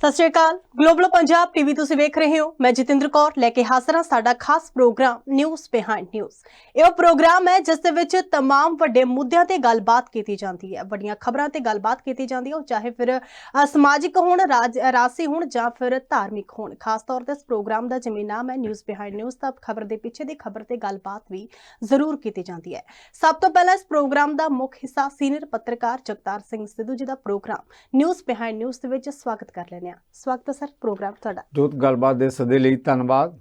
ਸਤਿ ਸ਼੍ਰੀ ਅਕਾਲ ਗਲੋਬਲ ਪੰਜਾਬ ਟੀਵੀ ਤੁਸੀਂ ਵੇਖ ਰਹੇ ਹੋ ਮੈਂ ਜਤਿੰਦਰ ਕੌਰ ਲੈ ਕੇ ਹਾਜ਼ਰ ਹਾਂ ਸਾਡਾ ਖਾਸ ਪ੍ਰੋਗਰਾਮ ਨਿਊਜ਼ ਬਿਹਾਈਂਡ ਨਿਊਜ਼ ਇਹ ਉਹ ਪ੍ਰੋਗਰਾਮ ਹੈ ਜਿਸ ਦੇ ਵਿੱਚ तमाम ਵੱਡੇ ਮੁੱਦਿਆਂ ਤੇ ਗੱਲਬਾਤ ਕੀਤੀ ਜਾਂਦੀ ਹੈ ਵੱਡੀਆਂ ਖਬਰਾਂ ਤੇ ਗੱਲਬਾਤ ਕੀਤੀ ਜਾਂਦੀ ਹੈ ਉਹ ਚਾਹੇ ਫਿਰ ਅ, ਸਮਾਜਿਕ ਹੋਣ ਰਾਜ ਰਾਜਸੀ ਹੋਣ ਜਾਂ ਫਿਰ ਧਾਰਮਿਕ ਹੋਣ ਖਾਸ ਤੌਰ ਤੇ ਇਸ ਪ੍ਰੋਗਰਾਮ ਦਾ ਜਿਵੇਂ ਨਾਮ ਹੈ ਨਿਊਜ਼ ਬਿਹਾਈਂਡ ਨਿਊਜ਼ ਤਾਂ ਖਬਰ ਦੇ ਪਿੱਛੇ ਦੀ ਖਬਰ ਤੇ ਗੱਲਬਾਤ ਵੀ ਜ਼ਰੂਰ ਕੀਤੀ ਜਾਂਦੀ ਹੈ ਸਭ ਤੋਂ ਪਹਿਲਾਂ ਇਸ ਪ੍ਰੋਗਰਾਮ ਦਾ ਮੁੱਖ ਹਿੱਸਾ ਸੀਨੀਅਰ ਪੱਤਰਕਾਰ ਜਗਤਾਰ ਸਿੰਘ ਸਿੱਧੂ ਜੀ ਦਾ ਪ੍ਰੋਗਰਾਮ ਨਿਊਜ਼ ਬਿਹਾਈਂਡ ਨਿਊਜ਼ ਦੇ ਵਿੱਚ ਸਵਾਗਤ ਕਰ ਲੈਂਦੇ ਹਾਂ। ਸਵਾਗਤ ਹੈ ਸਰ ਪ੍ਰੋਗਰਾਮ ਤੁਹਾਡਾ। ਜੋਤ ਗੱਲਬਾਤ ਦੇ ਸੱਦੇ ਲਈ ਧੰਨਵਾਦ।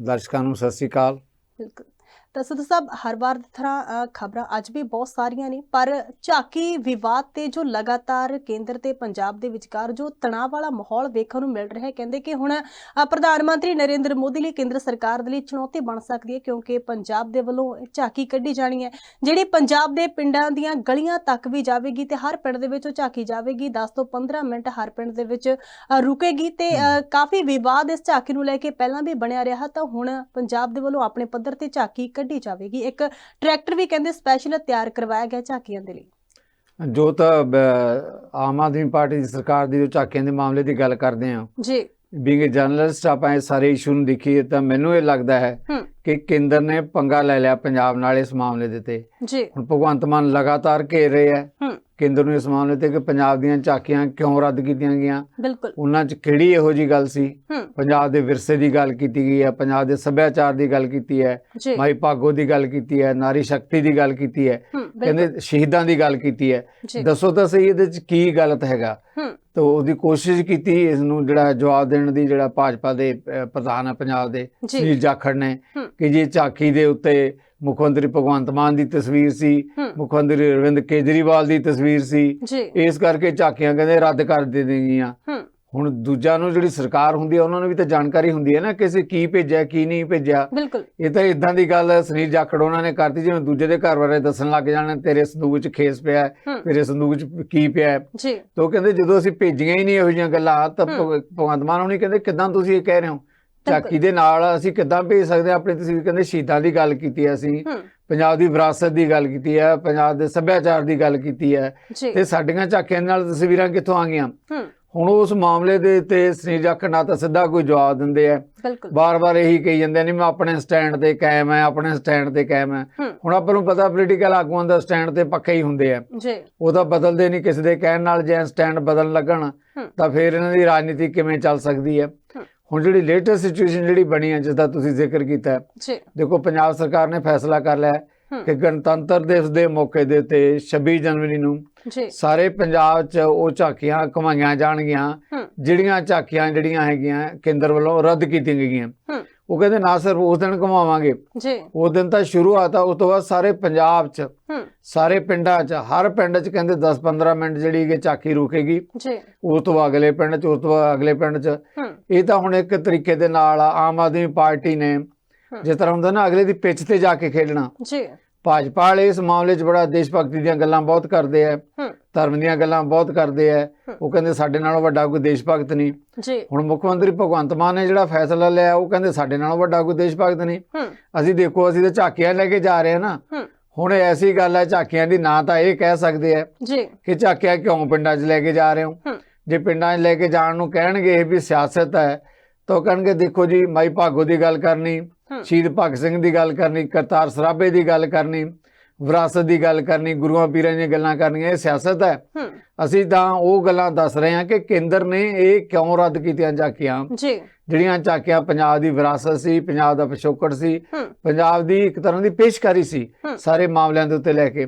ਦਰਸ਼ਕਾਂ ਨੂੰ ਸਤਿ ਸ੍ਰੀ ਅਕਾਲ। ਬਿਲਕੁਲ। ਤਾਂ ਸਿੱਧੂ ਸਾਹਿਬ ਹਰ ਵਾਰ ਦੀ ਤਰ੍ਹਾਂ ਖਬਰਾਂ ਅੱਜ ਵੀ ਬਹੁਤ ਸਾਰੀਆਂ ਨੇ ਪਰ ਝਾਕੀ ਵਿਵਾਦ ਤੇ ਜੋ ਲਗਾਤਾਰ ਕੇਂਦਰ ਤੇ ਪੰਜਾਬ ਦੇ ਵਿਚਕਾਰ ਜੋ ਤਣਾਅ ਵਾਲਾ ਮਾਹੌਲ ਵੇਖਣ ਨੂੰ ਮਿਲ ਰਿਹਾ ਹੈ ਕਹਿੰਦੇ ਕਿ ਹੁਣ ਪ੍ਰਧਾਨ ਮੰਤਰੀ ਨਰਿੰਦਰ ਮੋਦੀ ਲਈ ਕੇਂਦਰ ਸਰਕਾਰ ਦੇ ਲਈ ਚੁਣੌਤੀ ਬਣ ਸਕਦੀ ਹੈ ਕਿਉਂਕਿ ਪੰਜਾਬ ਦੇ ਵੱਲੋਂ ਝਾਕੀ ਕੱਢੀ ਜਾਣੀ ਹੈ। ਜਿਹੜੀ ਪੰਜਾਬ ਦੇ ਪਿੰਡਾਂ ਦੀਆਂ ਗਲੀਆਂ ਤੱਕ ਵੀ ਜਾਵੇਗੀ ਤੇ ਹਰ ਪਿੰਡ ਦੇ ਵਿੱਚ ਉਹ ਝਾਕੀ ਜਾਵੇਗੀ 10 ਤੋਂ 15 ਮਿੰਟ ਹਰ ਪਿੰਡ ਦੇ ਵਿੱਚ ਰੁਕੇਗੀ ਤੇ ਕਾਫੀ ਵਿਵਾਦ ਇਸ ਝਾਕੀ ਨੂੰ ਲੈ ਕੇ ਪਹਿਲਾਂ ਵੀ ਬਣਿਆ ਰਿਹਾ ਤਾਂ ਹੁਣ ਪੰਜਾਬ ਦੇ ਵੱਲੋਂ ਆਪਣੇ ਪੱਧਰ ਤੇ ਝਾਕੀ ਕੱਢੀ ਜਾਵੇਗੀ। ਇੱਕ ਟਰੈਕਟਰ ਵੀ ਕਹਿੰਦੇ ਸਪੈਸ਼ਲ ਤਿਆਰ ਕਰਵਾਇਆ ਗਿਆ ਝਾਕੀਆਂ ਦੇ ਲਈ। ਜੋਤ ਬ- ਆਮ ਆਦਮੀ ਪਾਰਟੀ ਦੀ ਸਰਕਾਰ ਦੀ ਜੋ ਝਾਕੀਆਂ ਦੇ ਮਾਮਲੇ ਦੀ ਗੱਲ ਕਰਦੇ ਹਾਂ। ਜੀ। ਬੀਇੰਗ ਅ ਜਰਨਲਿਸਟ ਆਪਾਂ ਇਹ ਸਾਰੇ ਇਸ਼ੂ ਨੂੰ ਦੇਖੀਏ ਤਾਂ ਮੈਨੂੰ ਇਹ ਲੱਗਦਾ ਹੂੰ। ਕਿ ਕੇਂਦਰ ਨੇ ਪੰਗਾ ਲੈ ਲਿਆ ਪੰਜਾਬ ਨਾਲ ਇਸ ਮਾਮਲੇ ਦੇ ਤੇ ਜੀ। ਹੁਣ ਭਗਵੰਤ ਮਾਨ ਲਗਾਤਾਰ ਘੇਰ ਰਹੇ ਹੈ। ਕੇਂਦਰ ਨੂੰ ਇਸ ਮਾਮਲੇ ਤੇ ਕਿ ਪੰਜਾਬ ਦੀਆਂ ਝਾਕੀਆਂ ਕਿਉਂ ਰੱਦ ਕੀਤੀਆਂ ਗਈਆਂ। ਬਿਲਕੁਲ। ਉਹਨਾਂ 'ਚ ਕਿਹੜੀ ਇਹੋ ਜੀ ਗੱਲ ਸੀ? ਪੰਜਾਬ ਦੇ ਵਿਰਸੇ ਦੀ ਗੱਲ ਕੀਤੀ ਗਈ ਹੈ ਪੰਜਾਬ ਦੇ ਸੱਭਿਆਚਾਰ ਦੀ ਗੱਲ ਕੀਤੀ ਹੈ ਮਾਈ ਭਾਗੋ ਦੀ ਗੱਲ ਕੀਤੀ ਹੈ ਨਾਰੀ ਸ਼ਕਤੀ ਦੀ ਗੱਲ ਕੀਤੀ ਹੈ। ਕਹਿੰਦੇ ਸ਼ਹੀਦਾਂ ਦੀ ਗੱਲ ਕੀਤੀ ਹੈ। ਦੱਸੋ ਤਾਂ ਸਹੀ ਇਹਦੇ ਚ ਕੀ ਗਲਤ ਹੈਗਾ। ਤਾਂ ਉਹਦੀ ਕੋਸ਼ਿਸ਼ ਕੀਤੀ ਇਸ ਨੂੰ ਜਿਹੜਾ ਜਵਾਬ ਦੇਣ ਦੀ ਜਿਹੜਾ ਭਾਜਪਾ ਦੇ ਪ੍ਰਧਾਨ ਹੈ ਪੰਜਾਬ ਦੇ ਜੀ। ਜਾਖੜ ਨੇ। ਕਿ ਜੀ ਝਾਕੀ ਦੇ ਉੱਤੇ ਮੁੱਖ ਮੰਤਰੀ ਭਗਵੰਤ ਮਾਨ ਦੀ ਤਸਵੀਰ ਸੀ ਮੁੱਖ ਮੰਤਰੀ ਅਰਵਿੰਦ ਕੇਜਰੀਵਾਲ ਦੀ ਤਸਵੀਰ ਸੀ ਇਸ ਕਰਕੇ ਝਾਕੀਆਂ ਕਹਿੰਦੇ ਰੱਦ ਕਰ ਦੇ ਦੇਣਗੀਆਂ ਹੂੰ। ਹੁਣ ਦੂਜਿਆਂ ਨੂੰ ਜਿਹੜੀ ਸਰਕਾਰ ਹੁੰਦੀ ਹੈ ਉਹਨਾਂ ਨੂੰ ਵੀ ਤਾਂ ਜਾਣਕਾਰੀ ਹੁੰਦੀ ਹੈ ਨਾ ਕਿਸੇ ਕੀ ਭੇਜਿਆ ਕੀ ਨਹੀਂ ਭੇਜਿਆ। ਇਹ ਤਾਂ ਇਦਾਂ ਦੀ ਗੱਲ ਸੁਨੀਲ ਜਾਖੜ ਉਹਨਾਂ ਨੇ ਕਰਤੀ ਜਿਵੇਂ ਦੂਜੇ ਦੇ ਘਰ ਬਾਰੇ ਦੱਸਣ ਲੱਗ ਜਾਣਾ ਤੇਰੇ ਸੰਦੂਕ 'ਚ ਖੇਸ ਪਿਆ ਤੇਰੇ ਸੰਦੂਕ 'ਚ ਕੀ ਪਿਆ। ਜੀ। ਤੋ ਕਹਿੰਦੇ ਜਦੋਂ ਅਸੀਂ ਭੇਜੀਆਂ ਹੀ ਨਹੀਂ ਇਹੋ ਜਿਹੀਆਂ ਗੱਲਾਂ ਤਾਂ ਭਗ- ਭਗਵੰਤ ਮਾਨ ਹੁਣੀ ਕਹਿੰਦੇ ਕਿਦਾਂ ਤੁਸੀਂ ਇਹ ਕਹਿ ਰਹੇ ਹੋ? ਝਾਕੀ ਦੇ ਨਾਲ ਅਸੀਂ ਕਿਦਾਂ ਭੇਜ ਸਕਦੇ ਹਾਂ? ਆਪਣੀ ਤਸਵੀਰ ਕਹਿੰਦੇ ਸ਼ਹੀਦਾਂ ਦੀ ਗੱਲ ਕੀਤੀ ਹੈ ਅਸੀਂ। ਪੰਜਾਬ ਦੀ ਵਿਰਾਸਤ ਦੀ ਗੱਲ ਕੀਤੀ ਹੈ ਪੰਜਾਬ ਦੇ ਸੱਭਿਆਚਾਰ ਦੀ ਗੱਲ ਕੀਤੀ ਹੈ। ਤੇ ਸਾਡੀਆਂ ਝਾਕੀਆਂ ਨਾਲ ਤਸਵੀਰਾਂ ਕਿੱਥੋਂ ਆ ਗਈਆਂ? ਹੁਣ ਉਸ ਮਾਮਲੇ ਦੇ ਤੇ ਸੁਨੀਲ ਜਾਖੜ ਨਾ ਤਾਂ ਸਿੱਧਾ ਕੋਈ ਜਵਾਬ ਦਿੰਦੇ ਆ। ਬਾਰ-ਬਾਰ ਇਹੀ ਕਹੀ ਜਾਂਦੇ ਨੇ ਮੈਂ ਆਪਣੇ ਸਟੈਂਡ ਤੇ ਕਾਇਮ ਹੈ ਆਪਣੇ ਸਟੈਂਡ ਤੇ ਕਾਇਮ ਹੂੰ। ਹੁਣ ਆਪਾਂ ਨੂੰ ਪਤਾ ਪੋਲੀਟੀਕਲ ਆਗੂਆਂ ਦਾ ਸਟੈਂਡ ਤੇ ਪੱਕੇ ਹੀ ਹੁੰਦੇ ਆ। ਜੀ। ਉਹ ਤਾਂ ਬਦਲਦੇ ਨਹੀਂ ਕਿਸੇ ਦੇ ਕਹਿਣ ਨਾਲ ਜੇ ਸਟੈਂਡ ਬਦਲਣ ਲੱਗਣ ਤਾਂ ਫਿਰ ਇਹਨਾਂ ਦੀ ਰਾਜਨੀਤੀ ਕਿਵੇਂ ਚੱਲ ਸਕਦੀ ਹੂੰ। ਹੁਣ ਜਿਹੜੀ ਲੇਟੈਸਟ ਸਿਚੁਏਸ਼ਨ ਜਿਹੜੀ ਬਣੀ ਹੈ ਜਿਸ ਦਾ ਤੁਸੀਂ ਜ਼ਿਕਰ ਕੀਤਾ ਹੈ, ਜੀ। ਦੇਖੋ ਪੰਜਾਬ ਸਰਕਾਰ ਨੇ ਫੈਸਲਾ ਕਰ ਲਿਆ ਕਿ ਗਣਤੰਤਰ ਦਿਵਸ ਦੇ ਮੌਕੇ ਦੇ ਉੱਤੇ 26 ਜਨਵਰੀ ਨੂੰ ਸਾਰੇ ਪੰਜਾਬ 'ਚ ਉਹ ਝਾਕੀਆਂ ਘੁਮਾਈਆਂ ਜਾਣਗੀਆਂ ਜਿਹੜੀਆਂ ਝਾਕੀਆਂ ਜਿਹੜੀਆਂ ਹੈਗੀਆਂ ਕੇਂਦਰ ਵੱਲੋਂ ਰੱਦ ਕੀਤੀਆਂ ਗਈਆਂ। ਉਹ ਕਹਿੰਦੇ ਨਾ ਸਿਰਫ ਉਸ ਦਿਨ ਘੁਮਾਵਾਂਗੇ। ਜੀ। ਉਸ ਦਿਨ ਤਾਂ ਸ਼ੁਰੂਆਤ ਆ ਉਸ ਤੋਂ ਬਾਅਦ ਸਾਰੇ ਪੰਜਾਬ 'ਚ ਸਾਰੇ ਪਿੰਡਾਂ 'ਚ ਹਰ ਪਿੰਡ 'ਚ ਕਹਿੰਦੇ 10-15 ਮਿੰਟ ਜਿਹੜੀ ਕਿ ਝਾਕੀ ਰੁਕੇਗੀ। ਜੀ। ਉਸ ਤੋਂ ਬਾਅਦ ਅਗਲੇ ਪਿੰਡ 'ਚ ਉਸ ਤੋਂ ਬਾਅਦ ਅਗਲੇ ਪਿੰਡ 'ਚ। ਇਹ ਤਾਂ ਹੁਣ ਇੱਕ ਤਰੀਕੇ ਦੇ ਨਾਲ ਆਮ ਆਦਮੀ ਪਾਰਟੀ ਨੇ ਜਿਸ ਤਰ੍ਹਾਂ ਹੁੰਦਾ ਨਾ ਅਗਲੇ ਦੀ ਪਿੱਚ ਤੇ ਜਾ ਕੇ ਖੇਡਣਾ। ਜੀ। ਭਾਜਪਾ ਵਾਲੇ ਇਸ ਮਾਮਲੇ 'ਚ ਬੜਾ ਦੇਸ਼ ਭਗਤੀ ਦੀਆਂ ਗੱਲਾਂ ਬਹੁਤ ਕਰਦੇ ਆ ਧਰਮ ਦੀਆਂ ਗੱਲਾਂ ਬਹੁਤ ਕਰਦੇ ਆ। ਉਹ ਕਹਿੰਦੇ ਸਾਡੇ ਨਾਲੋਂ ਵੱਡਾ ਕੋਈ ਦੇਸ਼ ਭਗਤ ਨਹੀਂ। ਜੀ। ਹੁਣ ਮੁੱਖ ਮੰਤਰੀ ਭਗਵੰਤ ਮਾਨ ਨੇ ਜਿਹੜਾ ਫੈਸਲਾ ਲਿਆ ਉਹ ਕਹਿੰਦੇ ਸਾਡੇ ਨਾਲੋਂ ਵੱਡਾ ਕੋਈ ਦੇਸ਼ ਭਗਤ ਨਹੀਂ। ਅਸੀਂ ਦੇਖੋ ਅਸੀਂ ਤਾਂ ਝਾਕੀਆਂ ਲੈ ਕੇ ਜਾ ਰਹੇ ਹਾਂ ਨਾ। ਹੁਣ ਐਸੀ ਗੱਲ ਹੈ ਝਾਕੀਆਂ ਦੀ ਨਾ ਤਾਂ ਇਹ ਕਹਿ ਸਕਦੇ ਆ ਜੀ। ਕਿ ਝਾਕਿਆ ਕਿਉਂ ਪਿੰਡਾਂ 'ਚ ਲੈ ਕੇ ਜਾ ਰਹੇ ਹੂੰ। ਜੇ ਪਿੰਡਾਂ 'ਚ ਲੈ ਕੇ ਜਾਣ ਨੂੰ ਕਹਿਣਗੇ ਇਹ ਵੀ ਸਿਆਸਤ ਹੈ ਤਾਂ ਕਹਿਣਗੇ ਦੇਖੋ ਜੀ ਮਾਈ ਭਾਗੋ ਦੀ ਗੱਲ ਕਰਨੀ ਸ਼ਹੀਦ ਭਗਤ ਸਿੰਘ ਦੀ ਗੱਲ ਕਰਨੀ ਕਰਤਾਰ ਸਰਾਭੇ ਦੀ ਗੱਲ ਕਰਨੀ ਵਿਰਾਸਤ ਦੀ ਗੱਲ ਕਰਨੀ ਗੁਰੂਆਂ ਪੀਰਾਂ ਦੀਆਂ ਗੱਲਾਂ ਕਰਨੀਆਂ ਇਹ ਸਿਆਸਤ ਹੈ। ਅਸੀਂ ਤਾਂ ਉਹ ਗੱਲਾਂ ਦੱਸ ਰਹੇ ਹਾਂ ਕਿ ਕੇਂਦਰ ਨੇ ਇਹ ਕਿਉਂ ਰੱਦ ਕੀਤੀਆਂ ਝਾਕੀਆਂ? ਜੀ। ਜਿਹੜੀਆਂ ਝਾਕੀਆਂ ਪੰਜਾਬ ਦੀ ਵਿਰਾਸਤ ਸੀ ਪੰਜਾਬ ਦਾ ਪਿਛੋਕੜ ਸੀ ਪੰਜਾਬ ਦੀ ਇੱਕ ਤਰ੍ਹਾਂ ਦੀ ਪੇਸ਼ਕਾਰੀ ਸੀ। ਸਾਰੇ ਮਾਮਲਿਆਂ ਦੇ ਉੱਤੇ ਲੈ ਕੇ।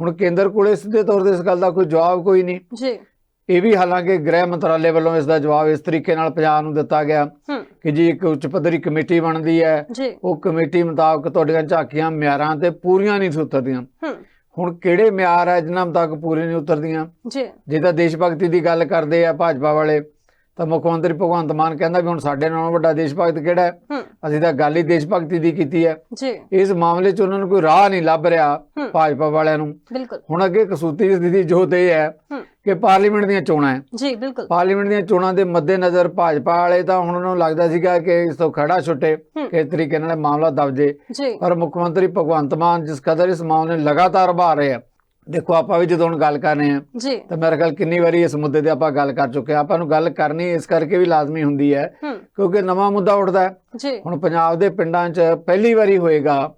ਹੁਣ ਕੇਂਦਰ ਕੋਲੇ ਸਿੱਧੇ ਤੌਰ ਤੇ ਇਸ ਗੱਲ ਦਾ ਕੋਈ ਜਵਾਬ ਕੋਈ ਨਹੀਂ। ਜੀ। ਇਹ ਵੀ ਹਾਲਾਂਕਿ ਗ੍ਰਹਿ ਮੰਤਰਾਲੇ ਵੱਲੋਂ ਇਸ ਦਾ ਜਵਾਬ ਇਸ ਤਰੀਕੇ ਨਾਲ ਪੰਜਾਬ ਨੂੰ ਦਿੱਤਾ ਗਿਆ ਕਿ ਜੀ ਇੱਕ ਉੱਚ ਪੱਧਰੀ ਕਮੇਟੀ ਬਣਦੀ ਹੈ। ਉਹ ਕਮੇਟੀ ਮੁਤਾਬਕ ਤੁਹਾਡੀਆਂ ਝਾਕੀਆਂ ਮਿਆਰਾਂ ਤੇ ਪੂਰੀਆਂ ਨਹੀਂ ਸੀ ਉਤਰਦੀਆਂ। ਹੂੰ। ਹੁਣ ਕਿਹੜੇ ਮਿਆਰ ਹੈ ਜਿਨ੍ਹਾਂ ਮੁਤਾਬਕ ਪੂਰੇ ਨਹੀਂ ਉਤਰਦੀਆਂ? ਜੀ। ਜੇ ਤਾਂ ਦੇਸ਼ ਭਗਤੀ ਦੀ ਗੱਲ ਕਰਦੇ ਆ ਭਾਜਪਾ ਵਾਲੇ ਤਾਂ ਮੁੱਖ ਮੰਤਰੀ ਭਗਵੰਤ ਮਾਨ ਕਹਿੰਦਾ ਵੀ ਹੁਣ ਸਾਡੇ ਨਾਲੋਂ ਵੱਡਾ ਦੇਸ਼ ਭਗਤ ਕਿਹੜਾ ਹੈ? ਅਸੀਂ ਤਾਂ ਗੱਲ ਹੀ ਦੇਸ਼ ਭਗਤੀ ਦੀ ਕੀਤੀ ਹੈ। ਜੀ। ਇਸ ਮਾਮਲੇ 'ਚ ਉਹਨਾਂ ਨੂੰ ਕੋਈ ਰਾਹ ਨਹੀਂ ਲੱਭ ਰਿਹਾ। ਭਾਜਪਾ ਵਾਲਿਆਂ ਨੂੰ। ਬਿਲਕੁਲ। ਹੁਣ ਅੱਗੇ ਕਸੂਤੀ ਸਥਿਤੀ ਜੋ ਤੇ ਹੂੰ। ਕਿ ਪਾਰਲੀਮੈਂਟ ਦੀਆਂ ਚੋਣਾਂ ਹੈ। ਜੀ ਬਿਲਕੁਲ। ਪਾਰਲੀਮੈਂਟ ਦੀਆਂ ਚੋਣਾਂ ਦੇ ਮੱਦੇਨਜ਼ਰ ਭਾਜਪਾ ਵਾਲੇ ਤਾਂ ਹੁਣ ਉਹਨਾਂ ਨੂੰ ਲੱਗਦਾ ਸੀਗਾ ਕਿ ਇਸ ਤੋਂ ਖੜਾ ਛੁੱਟੇ। ਕਿਸ ਤਰੀਕੇ ਨਾਲ ਮਾਮਲਾ ਦਬ ਜੇ। ਪਰ ਮੁੱਖ ਮੰਤਰੀ ਭਗਵੰਤ ਮਾਨ ਜਿਸ ਕਦਰ ਇਸ ਮਾਮਲੇ ਨੂੰ ਲਗਾਤਾਰ ਭਾ ਰਹੇ ਆ ਦੇਖੋ ਆਪਾਂ ਵੀ ਜਦੋਂ ਹੁਣ ਗੱਲ ਕਰ ਰਹੇ ਜੀ। ਤਾਂ ਮੇਰੇ ਖਿਆਲ ਕਿੰਨੀ ਵਾਰੀ ਇਸ ਮੁੱਦੇ ਤੇ ਆਪਾਂ ਗੱਲ ਕਰ ਚੁੱਕੇ ਹਾਂ। ਆਪਾਂ ਨੂੰ ਗੱਲ ਕਰਨੀ ਇਸ ਕਰਕੇ ਵੀ ਲਾਜ਼ਮੀ ਹੁੰਦੀ ਹੈ ਕਿਉਂਕਿ ਨਵਾਂ ਮੁੱਦਾ ਉੱਠਦਾ ਹੈ। ਹੁਣ ਪੰਜਾਬ ਦੇ ਪਿੰਡਾਂ 'ਚ ਪਹਿਲੀ ਵਾਰੀ ਹੋਏਗਾ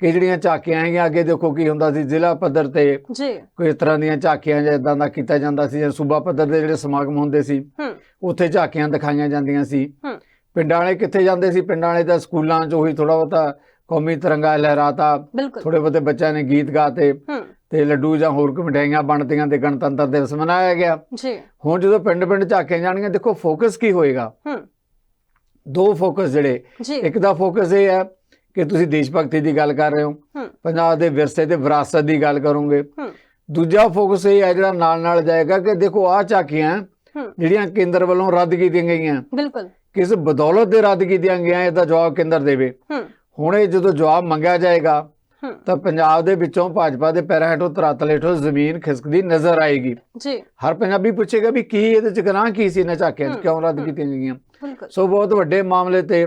ਕਿ ਜਿਹੜੀਆਂ ਝਾਕੀਆਂ ਹੈਗੀਆਂ? ਅੱਗੇ ਦੇਖੋ ਕੀ ਹੁੰਦਾ ਸੀ ਜ਼ਿਲ੍ਹਾ ਪੱਧਰ ਤੇ ਜੀ। ਕੋਈ ਇਸ ਤਰ੍ਹਾਂ ਦੀਆਂ ਝਾਕੀਆਂ ਜਾਂ ਇਦਾਂ ਦਾ ਕੀਤਾ ਜਾਂਦਾ ਸੀ ਜਾਂ ਸੂਬਾ ਪੱਧਰ ਦੇ ਜਿਹੜੇ ਸਮਾਗਮ ਹੁੰਦੇ ਸੀ ਉੱਥੇ ਝਾਕੀਆਂ ਦਿਖਾਈਆਂ ਜਾਂਦੀਆਂ ਸੀ। ਪਿੰਡਾਂ ਵਾਲੇ ਕਿੱਥੇ ਜਾਂਦੇ ਸੀ? ਪਿੰਡਾਂ ਵਾਲੇ ਤਾਂ ਸਕੂਲਾਂ 'ਚ ਉਹੀ ਥੋੜਾ ਬਹੁਤਾ ਕੌਮੀ ਤਿਰੰਗਾ ਲਹਿਰਾਤਾ। ਥੋੜੇ ਬਹੁਤੇ ਬੱਚਿਆਂ ਨੇ ਗੀਤ ਗਾਤੇ। ਤੇ ਲੱਡੂ ਜਾਂ ਹੋਰ ਕੋਈ ਮਠਿਆਈਆਂ ਬਣਦੀਆਂ ਤੇ ਗਣਤੰਤਰ ਦਿਵਸ ਮਨਾਇਆ ਗਿਆ। ਜੀ। ਹੁਣ ਜਦੋਂ ਪਿੰਡ-ਪਿੰਡ ਝਾਕੀਆਂ ਜਾਣਗੀਆਂ ਦੇਖੋ ਫੋਕਸ ਕੀ ਹੋਏਗਾ? ਹੂੰ। ਦੋ ਫੋਕਸ ਜਿਹੜੇ। ਇੱਕ ਦਾ ਫੋਕਸ ਇਹ ਹੈ ਕਿ ਤੁਸੀਂ ਦੇਸ਼ ਭਗਤੀ ਦੀ ਗੱਲ ਕਰ ਰਹੇ ਹੋ। ਪੰਜਾਬ ਦੇ ਵਿਰਸੇ ਤੇ ਵਿਰਾਸਤ ਦੀ ਗੱਲ ਕਰੋਗੇ। ਦੂਜਾ ਫੋਕਸ ਇਹ ਹੈ ਜਿਹੜਾ ਨਾਲ ਨਾਲ ਜਾਏਗਾ ਕਿ ਦੇਖੋ ਆਹ ਝਾਕੀਆਂ ਹੂੰ। ਜਿਹੜੀਆਂ ਕੇਂਦਰ ਵੱਲੋਂ ਰੱਦ ਕੀਤੀਆਂ ਗਈਆਂ। ਬਿਲਕੁਲ। ਕਿਸ ਬਦੌਲਤ ਦੇ ਰੱਦ ਕੀਤੀਆਂ ਗਈਆਂ ਇਹਦਾ ਜਵਾਬ ਕੇਂਦਰ ਦੇਵੇ। ਹੁਣ ਇਹ ਜਦੋਂ ਜਵਾਬ ਮੰਗਿਆ ਜਾਏਗਾ ਤਾਂ ਪੰਜਾਬ ਦੇ ਵਿੱਚੋਂ ਭਾਜਪਾ ਦੇ ਪੈਰਾਂ ਹੇਠੋਂ ਧਰਾਤਲ ਹੇਠੋਂ ਜ਼ਮੀਨ ਖਿਸਕਦੀ ਨਜ਼ਰ ਆਏਗੀ। ਜੀ। ਹਰ ਪੰਜਾਬੀ ਪੁੱਛੇਗਾ ਵੀ ਕੀ ਇਹਦੇ ਚ ਗੁਨਾਹ ਕੀ ਸੀ ਨਾ ਝਾਕਿਆਂ ਕਿਉਂ ਰੱਦ। ਕੀਤੀਆਂ ਗਈਆਂ। ਸੋ ਬਹੁਤ ਵੱਡੇ ਮਾਮਲੇ ਤੇ